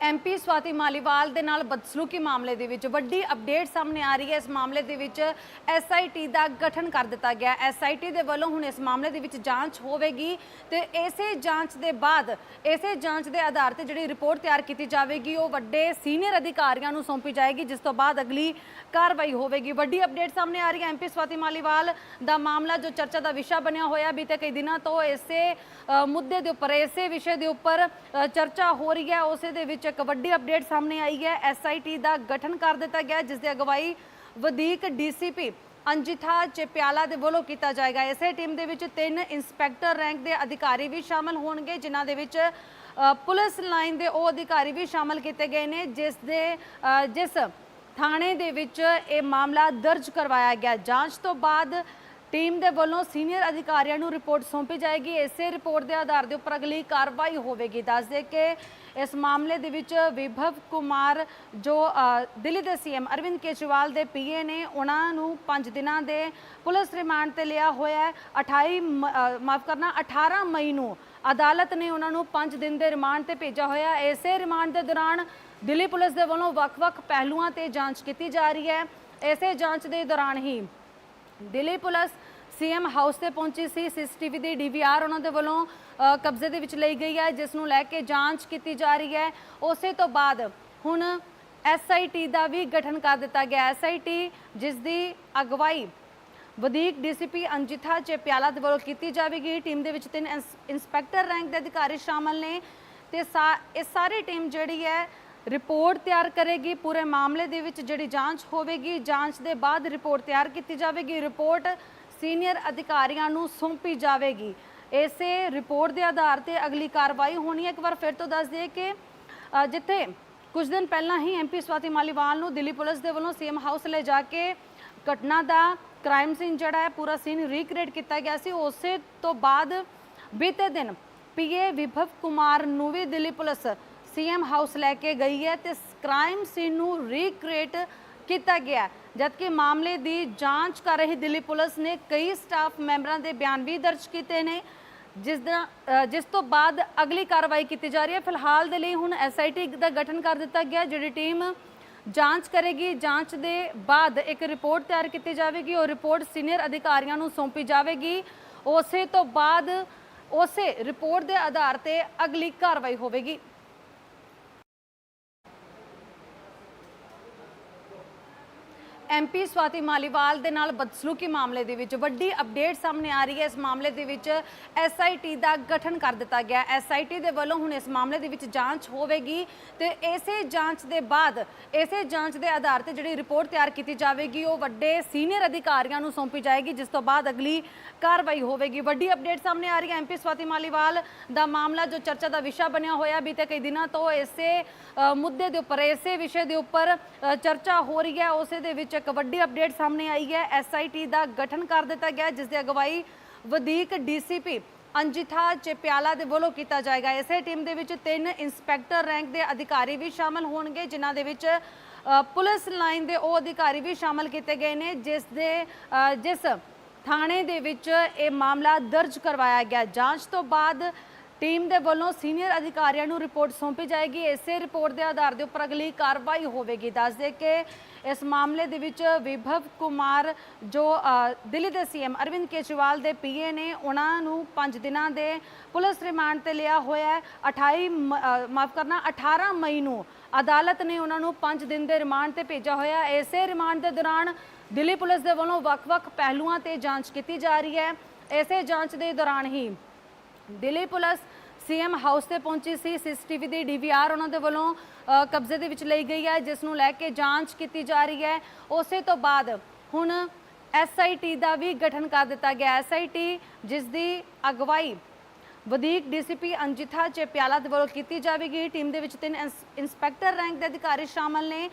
ਐਮਪੀ ਸਵਾਤੀ ਮਾਲੀਵਾਲ ਦੇ ਨਾਲ ਬਦਸਲੂਕੀ ਮਾਮਲੇ ਦੇ ਵਿੱਚ ਵੱਡੀ ਅਪਡੇਟ ਸਾਹਮਣੇ ਆ ਰਹੀ ਹੈ। ਇਸ ਮਾਮਲੇ ਦੇ ਵਿੱਚ ਐਸਆਈਟੀ ਦਾ ਗਠਨ ਕਰ ਦਿੱਤਾ ਗਿਆ ਐਸਆਈਟੀ ਦੇ ਵੱਲੋਂ ਹੁਣ ਇਸ ਮਾਮਲੇ ਦੇ ਵਿੱਚ ਜਾਂਚ ਹੋਵੇਗੀ ਤੇ ਇਸੇ ਜਾਂਚ ਦੇ ਬਾਅਦ, ਇਸੇ ਜਾਂਚ ਦੇ ਆਧਾਰ ਤੇ ਜਿਹੜੀ ਰਿਪੋਰਟ ਤਿਆਰ ਕੀਤੀ ਜਾਵੇਗੀ, ਉਹ ਵੱਡੇ ਸੀਨੀਅਰ ਅਧਿਕਾਰੀਆਂ ਨੂੰ ਸੌਂਪੀ ਜਾਏਗੀ, ਜਿਸ ਤੋਂ ਬਾਅਦ ਅਗਲੀ ਕਾਰਵਾਈ ਹੋਵੇਗੀ। ਵੱਡੀ ਅਪਡੇਟ ਸਾਹਮਣੇ ਆ ਰਹੀ ਹੈ ਐਮਪੀ ਸਵਾਤੀ ਮਾਲੀਵਾਲ ਦਾ ਮਾਮਲਾ, ਜੋ ਚਰਚਾ ਦਾ ਵਿਸ਼ਾ ਬਣਿਆ ਹੋਇਆ। ਬੀਤੇ ਕਈ ਦਿਨਾਂ ਤੋਂ ਇਸੇ ਮੁੱਦੇ ਦੇ ਉੱਪਰ, ਇਸੇ ਵਿਸ਼ੇ ਦੇ ਉੱਪਰ ਚਰਚਾ ਹੋ ਰਹੀ ਹੈ। ਉਸੇ ਦੇ ਵਿੱਚ ਇੱਕ ਵੱਡੀ ਅਪਡੇਟ ਸਾਹਮਣੇ ਆਈ ਹੈ। ਐਸਆਈਟੀ ਦਾ ਗਠਨ ਕਰ ਦਿੱਤਾ ਗਿਆ ਜਿਸ ਦੀ ਅਗਵਾਈ ਵਧੀਕ ਡੀਸੀਪੀ ਅੰਜਿਥਾ ਚੇਪਿਆਲਾ ਦੇ ਵੱਲੋਂ ਕੀਤਾ ਜਾਏਗਾ। ਇਸੇ ਟੀਮ ਦੇ ਵਿੱਚ ਤਿੰਨ ਇੰਸਪੈਕਟਰ ਰੈਂਕ ਦੇ ਅਧਿਕਾਰੀ ਵੀ ਸ਼ਾਮਲ ਹੋਣਗੇ, ਜਿਨ੍ਹਾਂ ਦੇ ਵਿੱਚ ਪੁਲਿਸ ਲਾਈਨ ਦੇ ਉਹ ਅਧਿਕਾਰੀ ਵੀ ਸ਼ਾਮਲ ਕੀਤੇ ਗਏ ਨੇ ਜਿਸ ਦੇ ਜਿਸ ਥਾਣੇ ਦੇ ਵਿੱਚ ਇਹ ਮਾਮਲਾ ਦਰਜ ਕਰਵਾਇਆ ਗਿਆ। ਜਾਂਚ ਤੋਂ ਬਾਅਦ ਟੀਮ ਦੇ ਵੱਲੋਂ ਸੀਨੀਅਰ ਅਧਿਕਾਰੀਆਂ ਨੂੰ ਰਿਪੋਰਟ ਸੌਂਪੀ ਜਾਏਗੀ। ਇਸੇ ਰਿਪੋਰਟ ਦੇ ਆਧਾਰ ਦੇ ਉੱਪਰ ਅਗਲੀ ਕਾਰਵਾਈ ਹੋਵੇਗੀ। ਦੱਸ ਦੇ ਕਿ ਇਸ ਮਾਮਲੇ ਦੇ ਵਿੱਚ ਵਿਭਵ ਕੁਮਾਰ ਜੋ ਦਿੱਲੀ ਦੇ ਸੀਐਮ ਅਰਵਿੰਦ ਕੇਜਰੀਵਾਲ ਦੇ ਪੀਏ ਨੇ, ਉਹਨਾਂ ਨੂੰ 5 ਦਿਨਾਂ ਦੇ ਪੁਲਿਸ ਰਿਮਾਂਡ ਤੇ ਲਿਆ ਹੋਇਆ ਹੈ 28 ਮਾਫ ਕਰਨਾ 18 ਮਈ ਨੂੰ ਅਦਾਲਤ ਨੇ ਉਹਨਾਂ ਨੂੰ 5 ਦਿਨ ਦੇ ਰਿਮਾਂਡ ਤੇ ਭੇਜਿਆ ਹੋਇਆ ਹੈ। ਇਸੇ ਰਿਮਾਂਡ ਦੇ ਦੌਰਾਨ ਦਿੱਲੀ ਪੁਲਿਸ ਦੇ ਵੱਲੋਂ ਵੱਖ-ਵੱਖ ਪਹਿਲੂਆਂ ਤੇ ਜਾਂਚ ਕੀਤੀ ਜਾ ਰਹੀ ਹੈ ਇਸੇ ਜਾਂਚ ਦੇ ਦੌਰਾਨ ਹੀ ਦਿੱਲੀ ਪੁਲਿਸ ਸੀਐਮ ਹਾਊਸ ਤੇ ਪਹੁੰਚੀ ਸੀ। ਸੀਸੀਟੀਵੀ ਦੀ ਡੀਵੀਆਰ ਉਹਨਾਂ ਦੇ ਵੱਲੋਂ ਕਬਜ਼ੇ ਦੇ ਵਿੱਚ ਲਈ ਗਈ ਹੈ, ਜਿਸ ਨੂੰ ਲੈ ਕੇ ਜਾਂਚ ਕੀਤੀ ਜਾ ਰਹੀ ਹੈ। ਉਸੇ ਤੋਂ ਬਾਅਦ ਹੁਣ ਐਸਆਈਟੀ ਦਾ ਵੀ ਗਠਨ ਕਰ ਦਿੱਤਾ ਗਿਆ। ਐਸਆਈਟੀ ਜਿਸ ਦੀ ਅਗਵਾਈ ਵਧੀਕ ਡੀਸੀਪੀ ਅੰਜਿਥਾ ਚੇਪਿਆਲਾ ਦੇ ਵੱਲੋਂ ਕੀਤੀ ਜਾਵੇਗੀ। ਟੀਮ ਦੇ ਵਿੱਚ ਤਿੰਨ ਇੰਸ- ਇੰਸਪੈਕਟਰ ਰੈਂਕ ਦੇ ਅਧਿਕਾਰੀ ਸ਼ਾਮਲ ਨੇ ਤੇ ਸਾ- ਇਹ ਸਾਰੀ ਟੀਮ ਜਿਹੜੀ ਹੈ, ਰਿਪੋਰਟ ਤਿਆਰ ਕਰੇਗੀ। ਪੂਰੇ ਮਾਮਲੇ ਦੇ ਵਿੱਚ ਜਿਹੜੀ ਜਾਂਚ ਹੋਵੇਗੀ, ਜਾਂਚ ਦੇ ਬਾਅਦ ਰਿਪੋਰਟ ਤਿਆਰ ਕੀਤੀ ਜਾਵੇਗੀ। ਰਿਪੋਰਟ ਸੀਨੀਅਰ ਅਧਿਕਾਰੀਆਂ ਨੂੰ ਸੌਂਪੀ ਜਾਵੇਗੀ। ਇਸੇ ਰਿਪੋਰਟ ਦੇ ਆਧਾਰ ਤੇ ਅਗਲੀ ਕਾਰਵਾਈ ਹੋਣੀ ਹੈ। ਇੱਕ ਵਾਰ ਫਿਰ ਤੋਂ ਦੱਸ ਦਈਏ ਕਿ ਜਿੱਥੇ ਕੁਝ ਦਿਨ ਪਹਿਲਾਂ ਹੀ ਐਮਪੀ ਸਵਾਤੀ ਮਾਲੀਵਾਲ ਨੂੰ ਦਿੱਲੀ ਪੁਲਿਸ ਦੇ ਵੱਲੋਂ ਸੀਐਮ ਹਾਊਸ ਲੈ ਜਾ ਕੇ ਘਟਨਾ ਦਾ ਕ੍ਰਾਈਮ ਸੀਨ ਜਿਹੜਾ ਹੈ, ਪੂਰਾ ਸੀਨ ਰੀਕ੍ਰੀਏਟ ਕੀਤਾ ਗਿਆ ਸੀ। ਉਸੇ ਤੋਂ ਬਾਅਦ ਬੀਤੇ ਦਿਨ ਪੀਏ ਵਿਭਵ ਕੁਮਾਰ ਨੂੰ ਵੀ ਦਿੱਲੀ ਪੁਲਿਸ ਸੀਐਮ ਹਾਊਸ ਲੈ ਕੇ ਗਈ ਹੈ ਤੇ ਕ੍ਰਾਈਮ ਸੀਨ ਨੂੰ ਰੀਕ੍ਰੀਏਟ ਕੀਤਾ ਗਿਆ ਹੈ। ਜਦਕਿ ਮਾਮਲੇ ਦੀ ਜਾਂਚ ਕਰ ਰਹੀ ਦਿੱਲੀ ਪੁਲਿਸ ਨੇ ਕਈ ਸਟਾਫ ਮੈਂਬਰਾਂ ਦੇ ਬਿਆਨ ਵੀ ਦਰਜ ਕੀਤੇ ਨੇ, ਜਿਸ ਦਾ ਜਿਸ ਤੋਂ ਬਾਅਦ ਅਗਲੀ ਕਾਰਵਾਈ ਕੀਤੀ ਜਾ ਰਹੀ ਹੈ। ਫਿਲਹਾਲ ਦੇ ਲਈ ਹੁਣ ਐਸਆਈਟੀ ਦਾ ਗਠਨ ਕਰ ਦਿੱਤਾ ਗਿਆ, ਜਿਹੜੀ ਟੀਮ ਜਾਂਚ ਕਰੇਗੀ, ਜਾਂਚ ਦੇ ਬਾਅਦ ਇੱਕ ਰਿਪੋਰਟ ਤਿਆਰ ਕੀਤੀ ਜਾਵੇਗੀ, ਉਹ ਰਿਪੋਰਟ ਸੀਨੀਅਰ ਅਧਿਕਾਰੀਆਂ ਨੂੰ ਸੌਂਪੀ ਜਾਵੇਗੀ। ਉਸੇ ਤੋਂ ਬਾਅਦ ਉਸੇ ਰਿਪੋਰਟ ਦੇ ਆਧਾਰ ਤੇ ਅਗਲੀ ਕਾਰਵਾਈ ਹੋਵੇਗੀ। ਐਮਪੀ ਸਵਾਤੀ ਮਾਲੀਵਾਲ ਦੇ ਨਾਲ ਬਦਸਲੂਕੀ ਮਾਮਲੇ ਦੇ ਵਿੱਚ ਵੱਡੀ ਅਪਡੇਟ ਸਾਹਮਣੇ ਆ ਰਹੀ ਹੈ। ਇਸ ਮਾਮਲੇ ਦੇ ਵਿੱਚ ਐਸਆਈਟੀ ਦਾ ਗਠਨ ਕਰ ਦਿੱਤਾ ਗਿਆ। ਐਸਆਈਟੀ ਦੇ ਵੱਲੋਂ ਹੁਣ ਇਸ ਮਾਮਲੇ ਦੇ ਵਿੱਚ ਜਾਂਚ ਹੋਵੇਗੀ ਤੇ ਇਸੇ ਜਾਂਚ ਦੇ ਬਾਅਦ, ਇਸੇ ਜਾਂਚ ਦੇ ਆਧਾਰ ਤੇ ਜਿਹੜੀ ਰਿਪੋਰਟ ਤਿਆਰ ਕੀਤੀ ਜਾਵੇਗੀ, ਉਹ ਵੱਡੇ ਸੀਨੀਅਰ ਅਧਿਕਾਰੀਆਂ ਨੂੰ ਸੌਂਪੀ ਜਾਏਗੀ, ਜਿਸ ਤੋਂ ਬਾਅਦ ਅਗਲੀ ਕਾਰਵਾਈ ਹੋਵੇਗੀ। ਵੱਡੀ ਅਪਡੇਟ ਸਾਹਮਣੇ ਆ ਰਹੀ ਹੈ ਐਮਪੀ ਸਵਾਤੀ ਮਾਲੀਵਾਲ ਦਾ ਮਾਮਲਾ, ਜੋ ਚਰਚਾ ਦਾ ਵਿਸ਼ਾ ਬਣਿਆ ਹੋਇਆ। ਬੀਤੇ ਕਈ ਦਿਨਾਂ ਤੋਂ ਇਸੇ ਮੁੱਦੇ ਦੇ ਉੱਪਰ, ਇਸੇ ਵਿਸ਼ੇ ਦੇ ਉੱਪਰ ਚਰਚਾ ਹੋ ਰਹੀ ਹੈ। ਉਸੇ ਦੇ ਵਿੱਚ ਇੱਕ ਵੱਡੀ ਅਪਡੇਟ ਸਾਹਮਣੇ ਆਈ ਹੈ। ਐਸਆਈਟੀ ਦਾ ਗਠਨ ਕਰ ਦਿੱਤਾ ਗਿਆ, ਜਿਸ ਦੀ ਅਗਵਾਈ ਵਧੀਕ ਡੀਸੀਪੀ ਅੰਜਿਥਾ ਚੇਪਿਆਲਾ ਦੇ ਵੱਲੋਂ ਕੀਤਾ ਜਾਏਗਾ। ਇਸੇ ਟੀਮ ਦੇ ਵਿੱਚ ਤਿੰਨ ਇੰਸਪੈਕਟਰ ਰੈਂਕ ਦੇ ਅਧਿਕਾਰੀ ਵੀ ਸ਼ਾਮਲ ਹੋਣਗੇ, ਜਿਨ੍ਹਾਂ ਦੇ ਵਿੱਚ ਪੁਲਿਸ ਲਾਈਨ ਦੇ ਉਹ ਅਧਿਕਾਰੀ ਵੀ ਸ਼ਾਮਲ ਕੀਤੇ ਗਏ ਨੇ, ਜਿਸ ਦੇ ਜਿਸ ਥਾਣੇ ਦੇ ਵਿੱਚ ਇਹ ਮਾਮਲਾ ਦਰਜ ਕਰਵਾਇਆ ਗਿਆ। ਜਾਂਚ ਤੋਂ ਬਾਅਦ ਟੀਮ ਦੇ ਵੱਲੋਂ ਸੀਨੀਅਰ ਅਧਿਕਾਰੀਆਂ ਨੂੰ ਰਿਪੋਰਟ ਸੌਂਪੀ ਜਾਏਗੀ। ਇਸੇ ਰਿਪੋਰਟ ਦੇ ਆਧਾਰ ਦੇ ਉੱਪਰ ਅਗਲੀ ਕਾਰਵਾਈ ਹੋਵੇਗੀ। ਦੱਸ ਦੇ ਕਿ ਇਸ ਮਾਮਲੇ ਦੇ ਵਿੱਚ ਵਿਭਵ ਕੁਮਾਰ, ਜੋ ਦਿੱਲੀ ਦੇ ਸੀਐਮ ਅਰਵਿੰਦ ਕੇਜਰੀਵਾਲ ਦੇ ਪੀਏ ਨੇ, ਉਹਨਾਂ ਨੂੰ 5 ਦਿਨਾਂ ਦੇ ਪੁਲਿਸ ਰਿਮਾਂਡ ਤੇ ਲਿਆ ਹੋਇਆ ਹੈ 28 ਮ- ਮਾਫ ਕਰਨਾ 18 ਮਈ ਨੂੰ ਅਦਾਲਤ ਨੇ ਉਹਨਾਂ ਨੂੰ 5 ਦਿਨ ਦੇ ਰਿਮਾਂਡ ਤੇ ਭੇਜਿਆ ਹੋਇਆ ਹੈ। ਇਸੇ ਰਿਮਾਂਡ ਦੇ ਦੌਰਾਨ ਦਿੱਲੀ ਪੁਲਿਸ ਦੇ ਵੱਲੋਂ ਵੱਖ-ਵੱਖ ਪਹਿਲੂਆਂ ਤੇ ਜਾਂਚ ਕੀਤੀ ਜਾ ਰਹੀ ਹੈ ਇਸੇ ਜਾਂਚ ਦੇ ਦੌਰਾਨ ਹੀ ਦਿੱਲੀ ਪੁਲਿਸ ਸੀਐਮ ਹਾਊਸ ਤੇ ਪਹੁੰਚੀ ਸੀ, ਸੀਸੀਟੀਵੀ ਦੀ ਡੀਵੀਆਰ ਉਹਨਾਂ ਦੇ ਵੱਲੋਂ ਕਬਜ਼ੇ ਦੇ ਵਿੱਚ ਲਈ ਗਈ ਹੈ, ਜਿਸ ਨੂੰ ਲੈ ਕੇ ਜਾਂਚ ਕੀਤੀ ਜਾ ਰਹੀ ਹੈ। ਉਸੇ ਤੋਂ ਬਾਅਦ ਹੁਣ ਐਸਆਈਟੀ ਦਾ ਵੀ ਗਠਨ ਕਰ ਦਿੱਤਾ ਗਿਆ। ਐਸਆਈਟੀ ਜਿਸ ਦੀ ਅਗਵਾਈ ਵਧੀਕ ਡੀਸੀਪੀ ਅੰਜਿਥਾ ਚੇਪਿਆਲਾ ਦੇ ਵੱਲੋਂ ਕੀਤੀ ਜਾਵੇਗੀ। ਟੀਮ ਦੇ ਵਿੱਚ ਤਿੰਨ ਇੰਸ- ਇੰਸਪੈਕਟਰ ਰੈਂਕ ਦੇ ਅਧਿਕਾਰੀ ਸ਼ਾਮਲ ਨੇ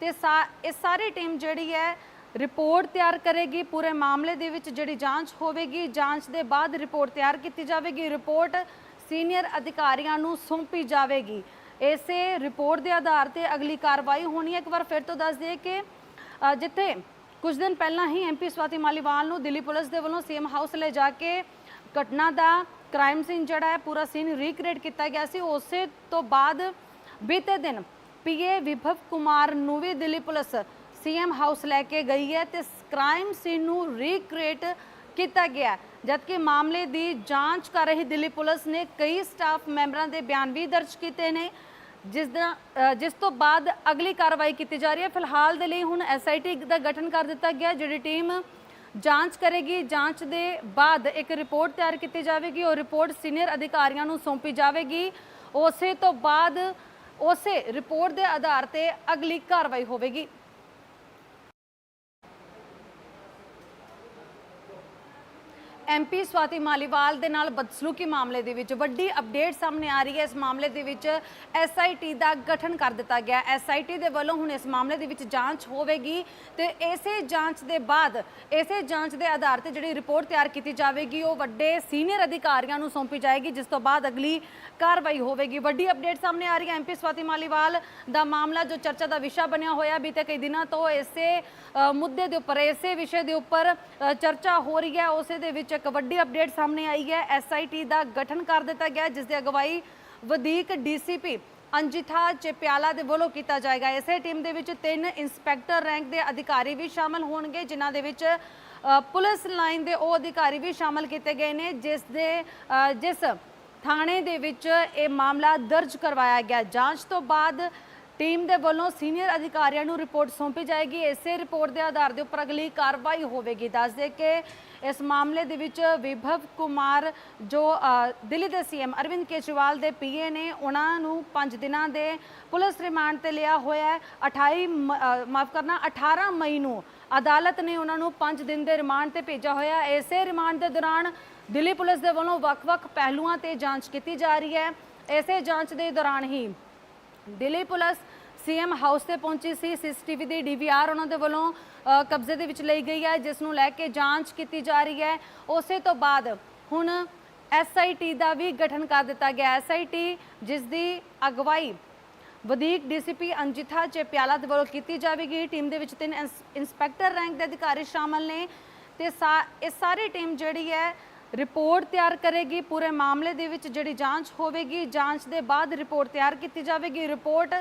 ਤੇ ਸਾ- ਇਹ ਸਾਰੀ ਟੀਮ ਜਿਹੜੀ ਹੈ ਰਿਪੋਰਟ ਤਿਆਰ ਕਰੇਗੀ। ਪੂਰੇ ਮਾਮਲੇ ਦੇ ਵਿੱਚ ਜਿਹੜੀ ਜਾਂਚ ਹੋਵੇਗੀ, ਜਾਂਚ ਦੇ ਬਾਅਦ ਰਿਪੋਰਟ ਤਿਆਰ ਕੀਤੀ ਜਾਵੇਗੀ। ਰਿਪੋਰਟ ਸੀਨੀਅਰ ਅਧਿਕਾਰੀਆਂ ਨੂੰ ਸੌਂਪੀ ਜਾਵੇਗੀ। ਇਸੇ ਰਿਪੋਰਟ ਦੇ ਆਧਾਰ ਤੇ ਅਗਲੀ ਕਾਰਵਾਈ ਹੋਣੀ ਹੈ। ਇੱਕ ਵਾਰ ਫਿਰ ਤੋਂ ਦੱਸ ਦਈਏ ਕਿ ਜਿੱਥੇ ਕੁਝ ਦਿਨ ਪਹਿਲਾਂ ਹੀ ਐਮਪੀ ਸਵਾਤੀ ਮਾਲੀਵਾਲ ਨੂੰ ਦਿੱਲੀ ਪੁਲਿਸ ਦੇ ਵੱਲੋਂ ਸੀਐਮ ਹਾਊਸ ਲੈ ਜਾ ਕੇ ਘਟਨਾ ਦਾ ਕ੍ਰਾਈਮ ਸੀਨ ਜਿਹੜਾ ਹੈ, ਪੂਰਾ ਸੀਨ ਰੀਕ੍ਰੀਏਟ ਕੀਤਾ ਗਿਆ ਸੀ। ਉਸੇ ਤੋਂ ਬਾਅਦ ਬੀਤੇ ਦਿਨ ਪੀਏ ਵਿਭਵ ਕੁਮਾਰ ਨੂੰ ਵੀ ਦਿੱਲੀ ਪੁਲਿਸ ਸੀਐਮ ਹਾਊਸ ਲੈ ਕੇ ਗਈ ਹੈ ਤੇ ਕ੍ਰਾਈਮ ਸੀਨ ਨੂੰ ਰੀਕ੍ਰੀਏਟ ਕੀਤਾ ਗਿਆ ਜਦਕਿ ਮਾਮਲੇ ਦੀ ਜਾਂਚ ਕਰ ਰਹੀ ਦਿੱਲੀ ਪੁਲਿਸ ਨੇ ਕਈ ਸਟਾਫ ਮੈਂਬਰਾਂ ਦੇ ਬਿਆਨ ਵੀ ਦਰਜ ਕੀਤੇ ਨੇ। ਜਿਸ ਦਾ ਜਿਸ ਤੋਂ ਬਾਅਦ ਅਗਲੀ ਕਾਰਵਾਈ ਕੀਤੀ ਜਾ ਰਹੀ ਹੈ। ਫਿਲਹਾਲ ਦੇ ਲਈ ਹੁਣ ਐਸਆਈਟੀ ਦਾ ਗਠਨ ਕਰ ਦਿੱਤਾ ਗਿਆ, ਜਿਹੜੀ ਟੀਮ ਜਾਂਚ ਕਰੇਗੀ। ਜਾਂਚ ਦੇ ਬਾਅਦ ਇੱਕ ਰਿਪੋਰਟ ਤਿਆਰ ਕੀਤੀ ਜਾਵੇਗੀ। ਉਹ ਰਿਪੋਰਟ ਸੀਨੀਅਰ ਅਧਿਕਾਰੀਆਂ ਨੂੰ ਸੌਂਪੀ ਜਾਵੇਗੀ। ਉਸੇ ਤੋਂ ਬਾਅਦ ਉਸੇ ਰਿਪੋਰਟ ਦੇ ਆਧਾਰ ਤੇ ਅਗਲੀ ਕਾਰਵਾਈ ਹੋਵੇਗੀ। ਐਮਪੀ ਸਵਾਤੀ ਮਾਲੀਵਾਲ ਦੇ ਨਾਲ ਬਦਸਲੂਕੀ ਮਾਮਲੇ ਦੇ ਵਿੱਚ ਵੱਡੀ ਅਪਡੇਟ ਸਾਹਮਣੇ ਆ ਰਹੀ ਹੈ। ਇਸ ਮਾਮਲੇ ਦੇ ਵਿੱਚ ਐਸਆਈਟੀ ਦਾ ਗਠਨ ਕਰ ਦਿੱਤਾ ਗਿਆ। ਐਸਆਈਟੀ ਦੇ ਵੱਲੋਂ ਹੁਣ ਇਸ ਮਾਮਲੇ ਦੇ ਵਿੱਚ ਜਾਂਚ ਹੋਵੇਗੀ ਤੇ ਇਸੇ ਜਾਂਚ ਦੇ ਬਾਅਦ, ਇਸੇ ਜਾਂਚ ਦੇ ਆਧਾਰ ਤੇ ਜਿਹੜੀ ਰਿਪੋਰਟ ਤਿਆਰ ਕੀਤੀ ਜਾਵੇਗੀ, ਉਹ ਵੱਡੇ ਸੀਨੀਅਰ ਅਧਿਕਾਰੀਆਂ ਨੂੰ ਸੌਂਪੀ ਜਾਏਗੀ, ਜਿਸ ਤੋਂ ਬਾਅਦ ਅਗਲੀ ਕਾਰਵਾਈ ਹੋਵੇਗੀ। ਵੱਡੀ ਅਪਡੇਟ ਸਾਹਮਣੇ ਆ ਰਹੀ ਹੈ ਐਮਪੀ ਸਵਾਤੀ ਮਾਲੀਵਾਲ ਦਾ ਮਾਮਲਾ, ਜੋ ਚਰਚਾ ਦਾ ਵਿਸ਼ਾ ਬਣਿਆ ਹੋਇਆ। ਬੀਤੇ ਕਈ ਦਿਨਾਂ ਤੋਂ ਇਸੇ ਮੁੱਦੇ ਦੇ ਉੱਪਰ, ਇਸੇ ਵਿਸ਼ੇ ਦੇ ਉੱਪਰ ਚਰਚਾ ਹੋ ਰਹੀ ਹੈ। ਉਸੇ ਦੇ ਵਿੱਚ ਇੱਕ ਵੱਡੀ ਅਪਡੇਟ ਸਾਹਮਣੇ ਆਈ ਹੈ। ਐਸਆਈਟੀ ਦਾ ਗਠਨ ਕਰ ਦਿੱਤਾ ਗਿਆ, ਜਿਸ ਦੀ ਅਗਵਾਈ ਵਧੀਕ ਡੀਸੀਪੀ ਅੰਜਿਥਾ ਚੇਪਿਆਲਾ ਦੇ ਵੱਲੋਂ ਕੀਤਾ ਜਾਏਗਾ। ਇਸੇ ਟੀਮ ਦੇ ਵਿੱਚ ਤਿੰਨ ਇੰਸਪੈਕਟਰ ਰੈਂਕ ਦੇ ਅਧਿਕਾਰੀ ਵੀ ਸ਼ਾਮਲ ਹੋਣਗੇ, ਜਿਨ੍ਹਾਂ ਦੇ ਵਿੱਚ ਪੁਲਿਸ ਲਾਈਨ ਦੇ ਉਹ ਅਧਿਕਾਰੀ ਵੀ ਸ਼ਾਮਲ ਕੀਤੇ ਗਏ ਨੇ, ਜਿਸ ਦੇ ਜਿਸ ਥਾਣੇ ਦੇ ਵਿੱਚ ਇਹ ਮਾਮਲਾ ਦਰਜ ਕਰਵਾਇਆ ਗਿਆ। ਜਾਂਚ ਤੋਂ ਬਾਅਦ ਟੀਮ ਦੇ ਵੱਲੋਂ ਸੀਨੀਅਰ ਅਧਿਕਾਰੀਆਂ ਨੂੰ ਰਿਪੋਰਟ ਸੌਂਪੀ ਜਾਏਗੀ। ਇਸੇ ਰਿਪੋਰਟ ਦੇ ਆਧਾਰ ਦੇ ਉੱਪਰ ਅਗਲੀ ਕਾਰਵਾਈ ਹੋਵੇਗੀ। ਦੱਸ ਦੇ ਕਿ ਇਸ ਮਾਮਲੇ ਦੇ ਵਿੱਚ ਵਿਭਵ ਕੁਮਾਰ, ਜੋ ਦਿੱਲੀ ਦੇ ਸੀਐਮ ਅਰਵਿੰਦ ਕੇਜਰੀਵਾਲ ਦੇ ਪੀਏ ਨੇ, ਉਹਨਾਂ ਨੂੰ 5 ਦਿਨਾਂ ਦੇ ਪੁਲਿਸ ਰਿਮਾਂਡ ਤੇ ਲਿਆ ਹੋਇਆ ਹੈ 28 ਮ- ਮਾਫ ਕਰਨਾ 18 ਮਈ ਨੂੰ ਅਦਾਲਤ ਨੇ ਉਹਨਾਂ ਨੂੰ 5 ਦਿਨ ਦੇ ਰਿਮਾਂਡ ਤੇ ਭੇਜਿਆ ਹੋਇਆ ਹੈ। ਇਸੇ ਰਿਮਾਂਡ ਦੇ ਦੌਰਾਨ ਦਿੱਲੀ ਪੁਲਿਸ ਦੇ ਵੱਲੋਂ ਵੱਖ-ਵੱਖ ਪਹਿਲੂਆਂ ਤੇ ਜਾਂਚ ਕੀਤੀ ਜਾ ਰਹੀ ਹੈ ਇਸੇ ਜਾਂਚ ਦੇ ਦੌਰਾਨ ਹੀ ਦਿੱਲੀ ਪੁਲਿਸ ਸੀਐਮ ਹਾਊਸ ਤੇ ਪਹੁੰਚੀ ਸੀ, ਸੀਸੀਟੀਵੀ ਦੀ ਡੀਵੀਆਰ ਉਹਨਾਂ ਦੇ ਵੱਲੋਂ ਕਬਜ਼ੇ ਦੇ ਵਿੱਚ ਲਈ ਗਈ ਹੈ, ਜਿਸ ਨੂੰ ਲੈ ਕੇ ਜਾਂਚ ਕੀਤੀ ਜਾ ਰਹੀ ਹੈ। ਉਸੇ ਤੋਂ ਬਾਅਦ ਹੁਣ ਐਸਆਈਟੀ ਦਾ ਵੀ ਗਠਨ ਕਰ ਦਿੱਤਾ ਗਿਆ। ਐਸਆਈਟੀ ਜਿਸ ਦੀ ਅਗਵਾਈ ਵਧੀਕ ਡੀਸੀਪੀ ਅੰਜਿਥਾ ਚੇਪਿਆਲਾ ਦੇ ਵੱਲੋਂ ਕੀਤੀ ਜਾਵੇਗੀ। ਟੀਮ ਦੇ ਵਿੱਚ ਤਿੰਨ ਇੰਸ- ਇੰਸਪੈਕਟਰ ਰੈਂਕ ਦੇ ਅਧਿਕਾਰੀ ਸ਼ਾਮਲ ਨੇ ਤੇ ਸਾ- ਇਹ ਸਾਰੀ ਟੀਮ ਜਿਹੜੀ ਹੈ ਰਿਪੋਰਟ ਤਿਆਰ ਕਰੇਗੀ। ਪੂਰੇ ਮਾਮਲੇ ਦੇ ਵਿੱਚ ਜਿਹੜੀ ਜਾਂਚ ਹੋਵੇਗੀ, ਜਾਂਚ ਦੇ ਬਾਅਦ ਰਿਪੋਰਟ ਤਿਆਰ ਕੀਤੀ ਜਾਵੇਗੀ। ਰਿਪੋਰਟ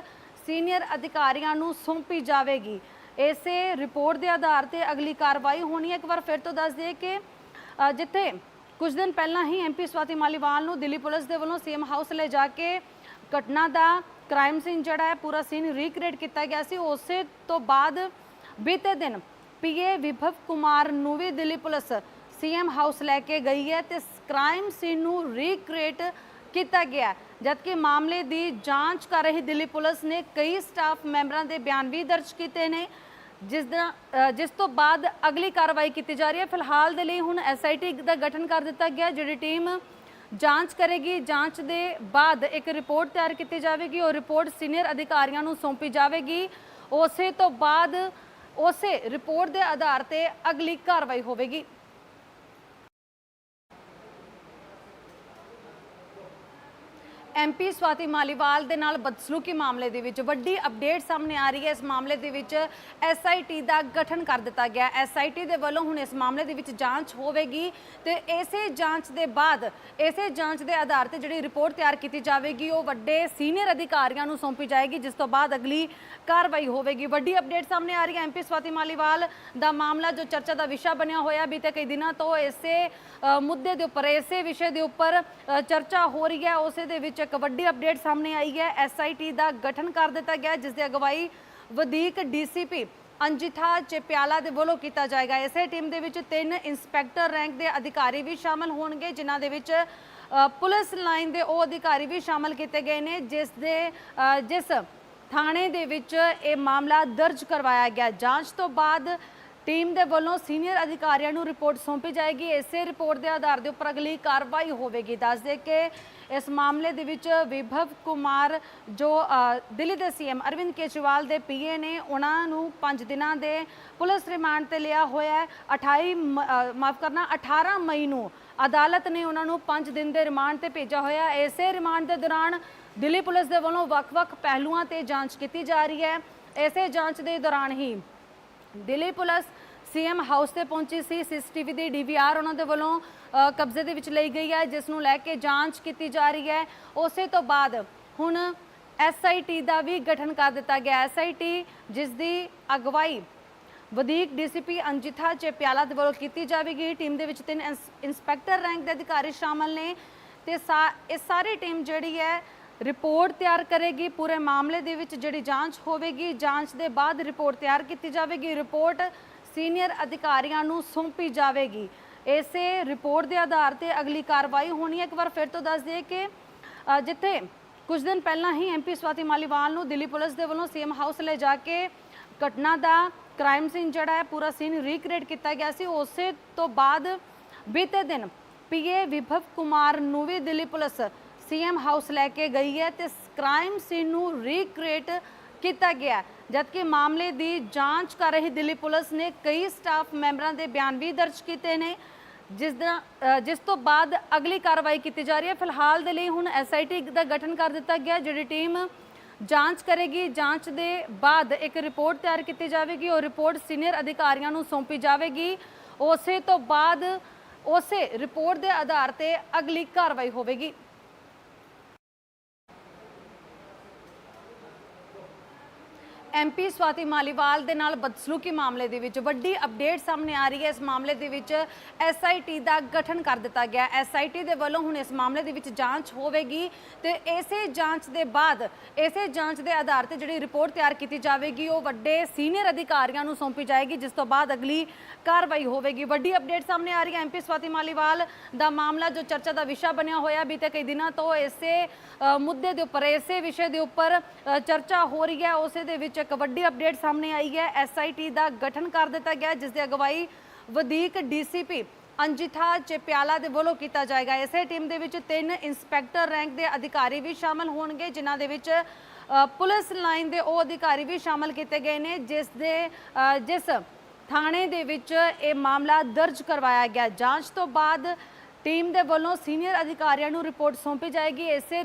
ਸੀਨੀਅਰ ਅਧਿਕਾਰੀਆਂ ਨੂੰ ਸੌਂਪੀ ਜਾਵੇਗੀ। ਇਸੇ ਰਿਪੋਰਟ ਦੇ ਆਧਾਰ ਤੇ ਅਗਲੀ ਕਾਰਵਾਈ ਹੋਣੀ ਹੈ। ਇੱਕ ਵਾਰ ਫਿਰ ਤੋਂ ਦੱਸ ਦਈਏ ਕਿ ਜਿੱਥੇ ਕੁਝ ਦਿਨ ਪਹਿਲਾਂ ਹੀ ਐਮਪੀ ਸਵਾਤੀ ਮਾਲੀਵਾਲ ਨੂੰ ਦਿੱਲੀ ਪੁਲਿਸ ਦੇ ਵੱਲੋਂ ਸੀਐਮ ਹਾਊਸ ਲੈ ਜਾ ਕੇ ਘਟਨਾ ਦਾ ਕ੍ਰਾਈਮ ਸੀਨ ਜਿਹੜਾ ਹੈ, ਪੂਰਾ ਸੀਨ ਰੀਕ੍ਰੀਏਟ ਕੀਤਾ ਗਿਆ ਸੀ। ਉਸੇ ਤੋਂ ਬਾਅਦ ਬੀਤੇ ਦਿਨ ਪੀਏ ਵਿਭਵ ਕੁਮਾਰ ਨੂੰ ਵੀ ਦਿੱਲੀ ਪੁਲਿਸ ਸੀਐਮ ਹਾਊਸ ਲੈ ਕੇ ਗਈ ਹੈ ਤੇ ਕ੍ਰਾਈਮ ਸੀਨ ਨੂੰ ਰੀਕ੍ਰੀਏਟ ਕੀਤਾ ਗਿਆ। ਜਦਕਿ ਮਾਮਲੇ ਦੀ ਜਾਂਚ ਕਰ ਰਹੀ ਦਿੱਲੀ ਪੁਲਿਸ ਨੇ ਕਈ ਸਟਾਫ ਮੈਂਬਰਾਂ ਦੇ ਬਿਆਨ ਵੀ ਦਰਜ ਕੀਤੇ ਨੇ, ਜਿਸ ਦਾ ਜਿਸ ਤੋਂ ਬਾਅਦ ਅਗਲੀ ਕਾਰਵਾਈ ਕੀਤੀ ਜਾ ਰਹੀ ਹੈ। ਫਿਲਹਾਲ ਦੇ ਲਈ ਹੁਣ ਐਸਆਈਟੀ ਦਾ ਗਠਨ ਕਰ ਦਿੱਤਾ ਗਿਆ, ਜਿਹੜੀ ਟੀਮ ਜਾਂਚ ਕਰੇਗੀ, ਜਾਂਚ ਦੇ ਬਾਅਦ ਇੱਕ ਰਿਪੋਰਟ ਤਿਆਰ ਕੀਤੀ ਜਾਵੇਗੀ, ਉਹ ਰਿਪੋਰਟ ਸੀਨੀਅਰ ਅਧਿਕਾਰੀਆਂ ਨੂੰ ਸੌਂਪੀ ਜਾਵੇਗੀ। ਉਸੇ ਤੋਂ ਬਾਅਦ ਉਸੇ ਰਿਪੋਰਟ ਦੇ ਆਧਾਰ ਤੇ ਅਗਲੀ ਕਾਰਵਾਈ ਹੋਵੇਗੀ। ਐਮਪੀ ਸਵਾਤੀ ਮਾਲੀਵਾਲ ਦੇ ਨਾਲ ਬਦਸਲੂਕੀ ਮਾਮਲੇ ਦੇ ਵਿੱਚ ਵੱਡੀ ਅਪਡੇਟ ਸਾਹਮਣੇ ਆ ਰਹੀ ਹੈ। ਇਸ ਮਾਮਲੇ ਦੇ ਵਿੱਚ ਐਸਆਈਟੀ ਦਾ ਗਠਨ ਕਰ ਦਿੱਤਾ ਗਿਆ। ਐਸਆਈਟੀ ਦੇ ਵੱਲੋਂ ਹੁਣ ਇਸ ਮਾਮਲੇ ਦੇ ਵਿੱਚ ਜਾਂਚ ਹੋਵੇਗੀ ਤੇ ਇਸੇ ਜਾਂਚ ਦੇ ਬਾਅਦ, ਇਸੇ ਜਾਂਚ ਦੇ ਆਧਾਰ ਤੇ ਜਿਹੜੀ ਰਿਪੋਰਟ ਤਿਆਰ ਕੀਤੀ ਜਾਵੇਗੀ, ਉਹ ਵੱਡੇ ਸੀਨੀਅਰ ਅਧਿਕਾਰੀਆਂ ਨੂੰ ਸੌਂਪੀ ਜਾਏਗੀ, ਜਿਸ ਤੋਂ ਬਾਅਦ ਅਗਲੀ ਕਾਰਵਾਈ ਹੋਵੇਗੀ। ਵੱਡੀ ਅਪਡੇਟ ਸਾਹਮਣੇ ਆ ਰਹੀ ਹੈ ਐਮਪੀ ਸਵਾਤੀ ਮਾਲੀਵਾਲ ਦਾ ਮਾਮਲਾ, ਜੋ ਚਰਚਾ ਦਾ ਵਿਸ਼ਾ ਬਣਿਆ ਹੋਇਆ। ਬੀਤੇ ਕਈ ਦਿਨਾਂ ਤੋਂ ਇਸੇ ਮੁੱਦੇ ਦੇ ਉੱਪਰ, ਇਸੇ ਵਿਸ਼ੇ ਦੇ ਉੱਪਰ ਚਰਚਾ ਹੋ ਰਹੀ ਹੈ। ਉਸੇ ਦੇ ਵਿੱਚ ਇੱਕ ਵੱਡੀ ਅਪਡੇਟ ਸਾਹਮਣੇ ਆਈ ਹੈ। ਐਸਆਈਟੀ ਦਾ ਗਠਨ ਕਰ ਦਿੱਤਾ ਗਿਆ, ਜਿਸ ਦੀ ਅਗਵਾਈ ਵਧੀਕ ਡੀਸੀਪੀ ਅੰਜਿਥਾ ਚੇਪਿਆਲਾ ਦੇ ਵੱਲੋਂ ਕੀਤਾ ਜਾਏਗਾ। ਇਸੇ ਟੀਮ ਦੇ ਵਿੱਚ ਤਿੰਨ ਇੰਸਪੈਕਟਰ ਰੈਂਕ ਦੇ ਅਧਿਕਾਰੀ ਵੀ ਸ਼ਾਮਲ ਹੋਣਗੇ, ਜਿਨ੍ਹਾਂ ਦੇ ਵਿੱਚ ਪੁਲਿਸ ਲਾਈਨ ਦੇ ਉਹ ਅਧਿਕਾਰੀ ਵੀ ਸ਼ਾਮਲ ਕੀਤੇ ਗਏ ਨੇ, ਜਿਸ ਦੇ ਜਿਸ ਥਾਣੇ ਦੇ ਵਿੱਚ ਇਹ ਮਾਮਲਾ ਦਰਜ ਕਰਵਾਇਆ ਗਿਆ। ਜਾਂਚ ਤੋਂ ਬਾਅਦ ਟੀਮ ਦੇ ਵੱਲੋਂ ਸੀਨੀਅਰ ਅਧਿਕਾਰੀਆਂ ਨੂੰ ਰਿਪੋਰਟ ਸੌਂਪੀ ਜਾਏਗੀ। ਇਸੇ ਰਿਪੋਰਟ ਦੇ ਆਧਾਰ ਦੇ ਉੱਪਰ ਅਗਲੀ ਕਾਰਵਾਈ ਹੋਵੇਗੀ। ਦੱਸ ਦੇ ਕਿ ਇਸ ਮਾਮਲੇ ਦੇ ਵਿੱਚ ਵਿਭਵ ਕੁਮਾਰ ਜੋ ਦਿੱਲੀ ਦੇ ਸੀਐਮ ਅਰਵਿੰਦ ਕੇਜਰੀਵਾਲ ਦੇ ਪੀਏ ਨੇ, ਉਹਨਾਂ ਨੂੰ 5 ਦਿਨਾਂ ਦੇ ਪੁਲਿਸ ਰਿਮਾਂਡ ਤੇ ਲਿਆ ਹੋਇਆ ਹੈ। 28 ਮਾਫ ਕਰਨਾ 18 ਮਈ ਨੂੰ ਅਦਾਲਤ ਨੇ ਉਹਨਾਂ ਨੂੰ 5 ਦਿਨ ਦੇ ਰਿਮਾਂਡ ਤੇ ਭੇਜਿਆ ਹੋਇਆ ਹੈ। ਇਸੇ ਰਿਮਾਂਡ ਦੇ ਦੌਰਾਨ ਦਿੱਲੀ ਪੁਲਿਸ ਦੇ ਵੱਲੋਂ ਵੱਖ-ਵੱਖ ਪਹਿਲੂਆਂ ਤੇ ਜਾਂਚ ਕੀਤੀ ਜਾ ਰਹੀ ਹੈ। ਇਸੇ ਜਾਂਚ ਦੇ ਦੌਰਾਨ ਹੀ ਦਿੱਲੀ ਪੁਲਿਸ ਸੀਐਮ ਹਾਊਸ ਤੇ ਪਹੁੰਚੀ ਸੀ, ਸੀਸੀਟੀਵੀ ਦੀ ਡੀਵੀਆਰ ਉਹਨਾਂ ਦੇ ਵੱਲੋਂ ਕਬਜ਼ੇ ਦੇ ਵਿੱਚ ਲਈ ਗਈ ਹੈ, ਜਿਸ ਨੂੰ ਲੈ ਕੇ ਜਾਂਚ ਕੀਤੀ ਜਾ ਰਹੀ ਹੈ। ਉਸੇ ਤੋਂ ਬਾਅਦ ਹੁਣ ਐਸਆਈਟੀ ਦਾ ਵੀ ਗਠਨ ਕਰ ਦਿੱਤਾ ਗਿਆ। ਐਸਆਈਟੀ ਜਿਸ ਦੀ ਅਗਵਾਈ ਵਧੀਕ ਡੀਸੀਪੀ ਅੰਜਿਥਾ ਚੇਪਿਆਲਾ ਦੇ ਵੱਲੋਂ ਕੀਤੀ ਜਾਵੇਗੀ। ਟੀਮ ਦੇ ਵਿੱਚ ਤਿੰਨ ਇੰਸ- ਇੰਸਪੈਕਟਰ ਰੈਂਕ ਦੇ ਅਧਿਕਾਰੀ ਸ਼ਾਮਲ ਨੇ ਤੇ ਸਾ- ਇਹ ਸਾਰੀ ਟੀਮ ਜਿਹੜੀ ਹੈ ਰਿਪੋਰਟ ਤਿਆਰ ਕਰੇਗੀ। ਪੂਰੇ ਮਾਮਲੇ ਦੇ ਵਿੱਚ ਜਿਹੜੀ ਜਾਂਚ ਹੋਵੇਗੀ, ਜਾਂਚ ਦੇ ਬਾਅਦ ਰਿਪੋਰਟ ਤਿਆਰ ਕੀਤੀ ਜਾਵੇਗੀ। ਰਿਪੋਰਟ ਸੀਨੀਅਰ ਅਧਿਕਾਰੀਆਂ ਨੂੰ ਸੌਂਪੀ ਜਾਵੇਗੀ। ਇਸੇ ਰਿਪੋਰਟ ਦੇ ਆਧਾਰ ਤੇ ਅਗਲੀ ਕਾਰਵਾਈ ਹੋਣੀ ਹੈ। ਇੱਕ ਵਾਰ ਫਿਰ ਤੋਂ ਦੱਸ ਦਈਏ ਕਿ ਜਿੱਥੇ ਕੁਝ ਦਿਨ ਪਹਿਲਾਂ ਹੀ ਐਮਪੀ ਸਵਾਤੀ ਮਾਲੀਵਾਲ ਨੂੰ ਦਿੱਲੀ ਪੁਲਿਸ ਦੇ ਵੱਲੋਂ ਸੀਐਮ ਹਾਊਸ ਲੈ ਜਾ ਕੇ ਘਟਨਾ ਦਾ ਕ੍ਰਾਈਮ ਸੀਨ ਜਿਹੜਾ ਹੈ, ਪੂਰਾ ਸੀਨ ਰੀਕ੍ਰੀਏਟ ਕੀਤਾ ਗਿਆ ਸੀ। ਉਸੇ ਤੋਂ ਬਾਅਦ ਬੀਤੇ ਦਿਨ ਪੀਏ ਵਿਭਵ ਕੁਮਾਰ ਨੂੰ ਵੀ ਦਿੱਲੀ ਪੁਲਿਸ ਸੀਐਮ ਹਾਊਸ ਲੈ ਕੇ ਗਈ ਹੈ ਤੇ ਕ੍ਰਾਈਮ ਸੀਨ ਨੂੰ ਰੀਕ੍ਰੀਏਟ ਕੀਤਾ ਗਿਆ ਜਦਕਿ ਮਾਮਲੇ ਦੀ ਜਾਂਚ ਕਰ ਰਹੀ ਦਿੱਲੀ ਪੁਲਿਸ ਨੇ ਕਈ ਸਟਾਫ ਮੈਂਬਰਾਂ ਦੇ ਬਿਆਨ ਵੀ ਦਰਜ ਕੀਤੇ ਨੇ, ਜਿਸ ਦਾ ਜਿਸ ਤੋਂ ਬਾਅਦ ਅਗਲੀ ਕਾਰਵਾਈ ਕੀਤੀ ਜਾ ਰਹੀ ਹੈ। ਫਿਲਹਾਲ ਦੇ ਲਈ ਹੁਣ ਐਸਆਈਟੀ ਦਾ ਗਠਨ ਕਰ ਦਿੱਤਾ ਗਿਆ ਜਿਹੜੀ ਟੀਮ ਜਾਂਚ ਕਰੇਗੀ। ਜਾਂਚ ਦੇ ਬਾਅਦ ਇੱਕ ਰਿਪੋਰਟ ਤਿਆਰ ਕੀਤੀ ਜਾਵੇਗੀ, ਉਹ ਰਿਪੋਰਟ ਸੀਨੀਅਰ ਅਧਿਕਾਰੀਆਂ ਨੂੰ ਸੌਂਪੀ ਜਾਵੇਗੀ। ਉਸੇ ਤੋਂ ਬਾਅਦ ਉਸੇ ਰਿਪੋਰਟ ਦੇ ਆਧਾਰ ਤੇ ਅਗਲੀ ਕਾਰਵਾਈ ਹੋਵੇਗੀ। ਐਮਪੀ ਸਵਾਤੀ ਮਾਲੀਵਾਲ ਦੇ ਨਾਲ ਬਦਸਲੂਕੀ ਮਾਮਲੇ ਦੇ ਵਿੱਚ ਵੱਡੀ ਅਪਡੇਟ ਸਾਹਮਣੇ ਆ ਰਹੀ ਹੈ। ਇਸ ਮਾਮਲੇ ਦੇ ਵਿੱਚ ਐਸਆਈਟੀ ਦਾ ਗਠਨ ਕਰ ਦਿੱਤਾ ਗਿਆ। ਐਸਆਈਟੀ ਦੇ ਵੱਲੋਂ ਹੁਣ ਇਸ ਮਾਮਲੇ ਦੇ ਵਿੱਚ ਜਾਂਚ ਹੋਵੇਗੀ ਤੇ ਇਸੇ ਜਾਂਚ ਦੇ ਬਾਅਦ, ਇਸੇ ਜਾਂਚ ਦੇ ਆਧਾਰ ਤੇ ਜਿਹੜੀ ਰਿਪੋਰਟ ਤਿਆਰ ਕੀਤੀ ਜਾਵੇਗੀ, ਉਹ ਵੱਡੇ ਸੀਨੀਅਰ ਅਧਿਕਾਰੀਆਂ ਨੂੰ ਸੌਂਪੀ ਜਾਏਗੀ, ਜਿਸ ਤੋਂ ਬਾਅਦ ਅਗਲੀ ਕਾਰਵਾਈ ਹੋਵੇਗੀ। ਵੱਡੀ ਅਪਡੇਟ ਸਾਹਮਣੇ ਆ ਰਹੀ ਹੈ ਐਮਪੀ ਸਵਾਤੀ ਮਾਲੀਵਾਲ ਦਾ ਮਾਮਲਾ, ਜੋ ਚਰਚਾ ਦਾ ਵਿਸ਼ਾ ਬਣਿਆ ਹੋਇਆ ਬੀਤੇ ਕਈ ਦਿਨਾਂ ਤੋਂ ਇਸੇ ਮੁੱਦੇ ਦੇ ਉੱਪਰ, ਇਸੇ ਵਿਸ਼ੇ ਦੇ ਉੱਪਰ ਚਰਚਾ ਹੋ ਰਹੀ ਹੈ। ਉਸੇ ਦੇ ਵਿੱਚ ਇੱਕ ਵੱਡੀ ਅਪਡੇਟ ਸਾਹਮਣੇ ਆਈ ਹੈ। ਐਸਆਈਟੀ ਦਾ ਗਠਨ ਕਰ ਦਿੱਤਾ ਗਿਆ ਜਿਸ ਦੀ ਅਗਵਾਈ ਵਧੀਕ ਡੀਸੀਪੀ ਅੰਜਿਠਾ ਚੇਪਿਆਲਾ ਦੇ ਵੱਲੋਂ ਕੀਤਾ ਜਾਏਗਾ। ਇਸੇ ਟੀਮ ਦੇ ਵਿੱਚ ਤਿੰਨ ਇੰਸਪੈਕਟਰ ਰੈਂਕ ਦੇ ਅਧਿਕਾਰੀ ਵੀ ਸ਼ਾਮਲ ਹੋਣਗੇ, ਜਿਨ੍ਹਾਂ ਦੇ ਵਿੱਚ ਪੁਲਿਸ ਲਾਈਨ ਦੇ ਉਹ ਅਧਿਕਾਰੀ ਵੀ ਸ਼ਾਮਲ ਕੀਤੇ ਗਏ ਨੇ, ਜਿਸ ਦੇ ਜਿਸ ਥਾਣੇ ਦੇ ਵਿੱਚ ਇਹ ਮਾਮਲਾ ਦਰਜ ਕਰਵਾਇਆ ਗਿਆ। ਜਾਂਚ ਤੋਂ ਬਾਅਦ ਟੀਮ ਦੇ ਵੱਲੋਂ ਸੀਨੀਅਰ ਅਧਿਕਾਰੀਆਂ ਨੂੰ ਰਿਪੋਰਟ ਸੌਂਪੀ ਜਾਏਗੀ। ਇਸੇ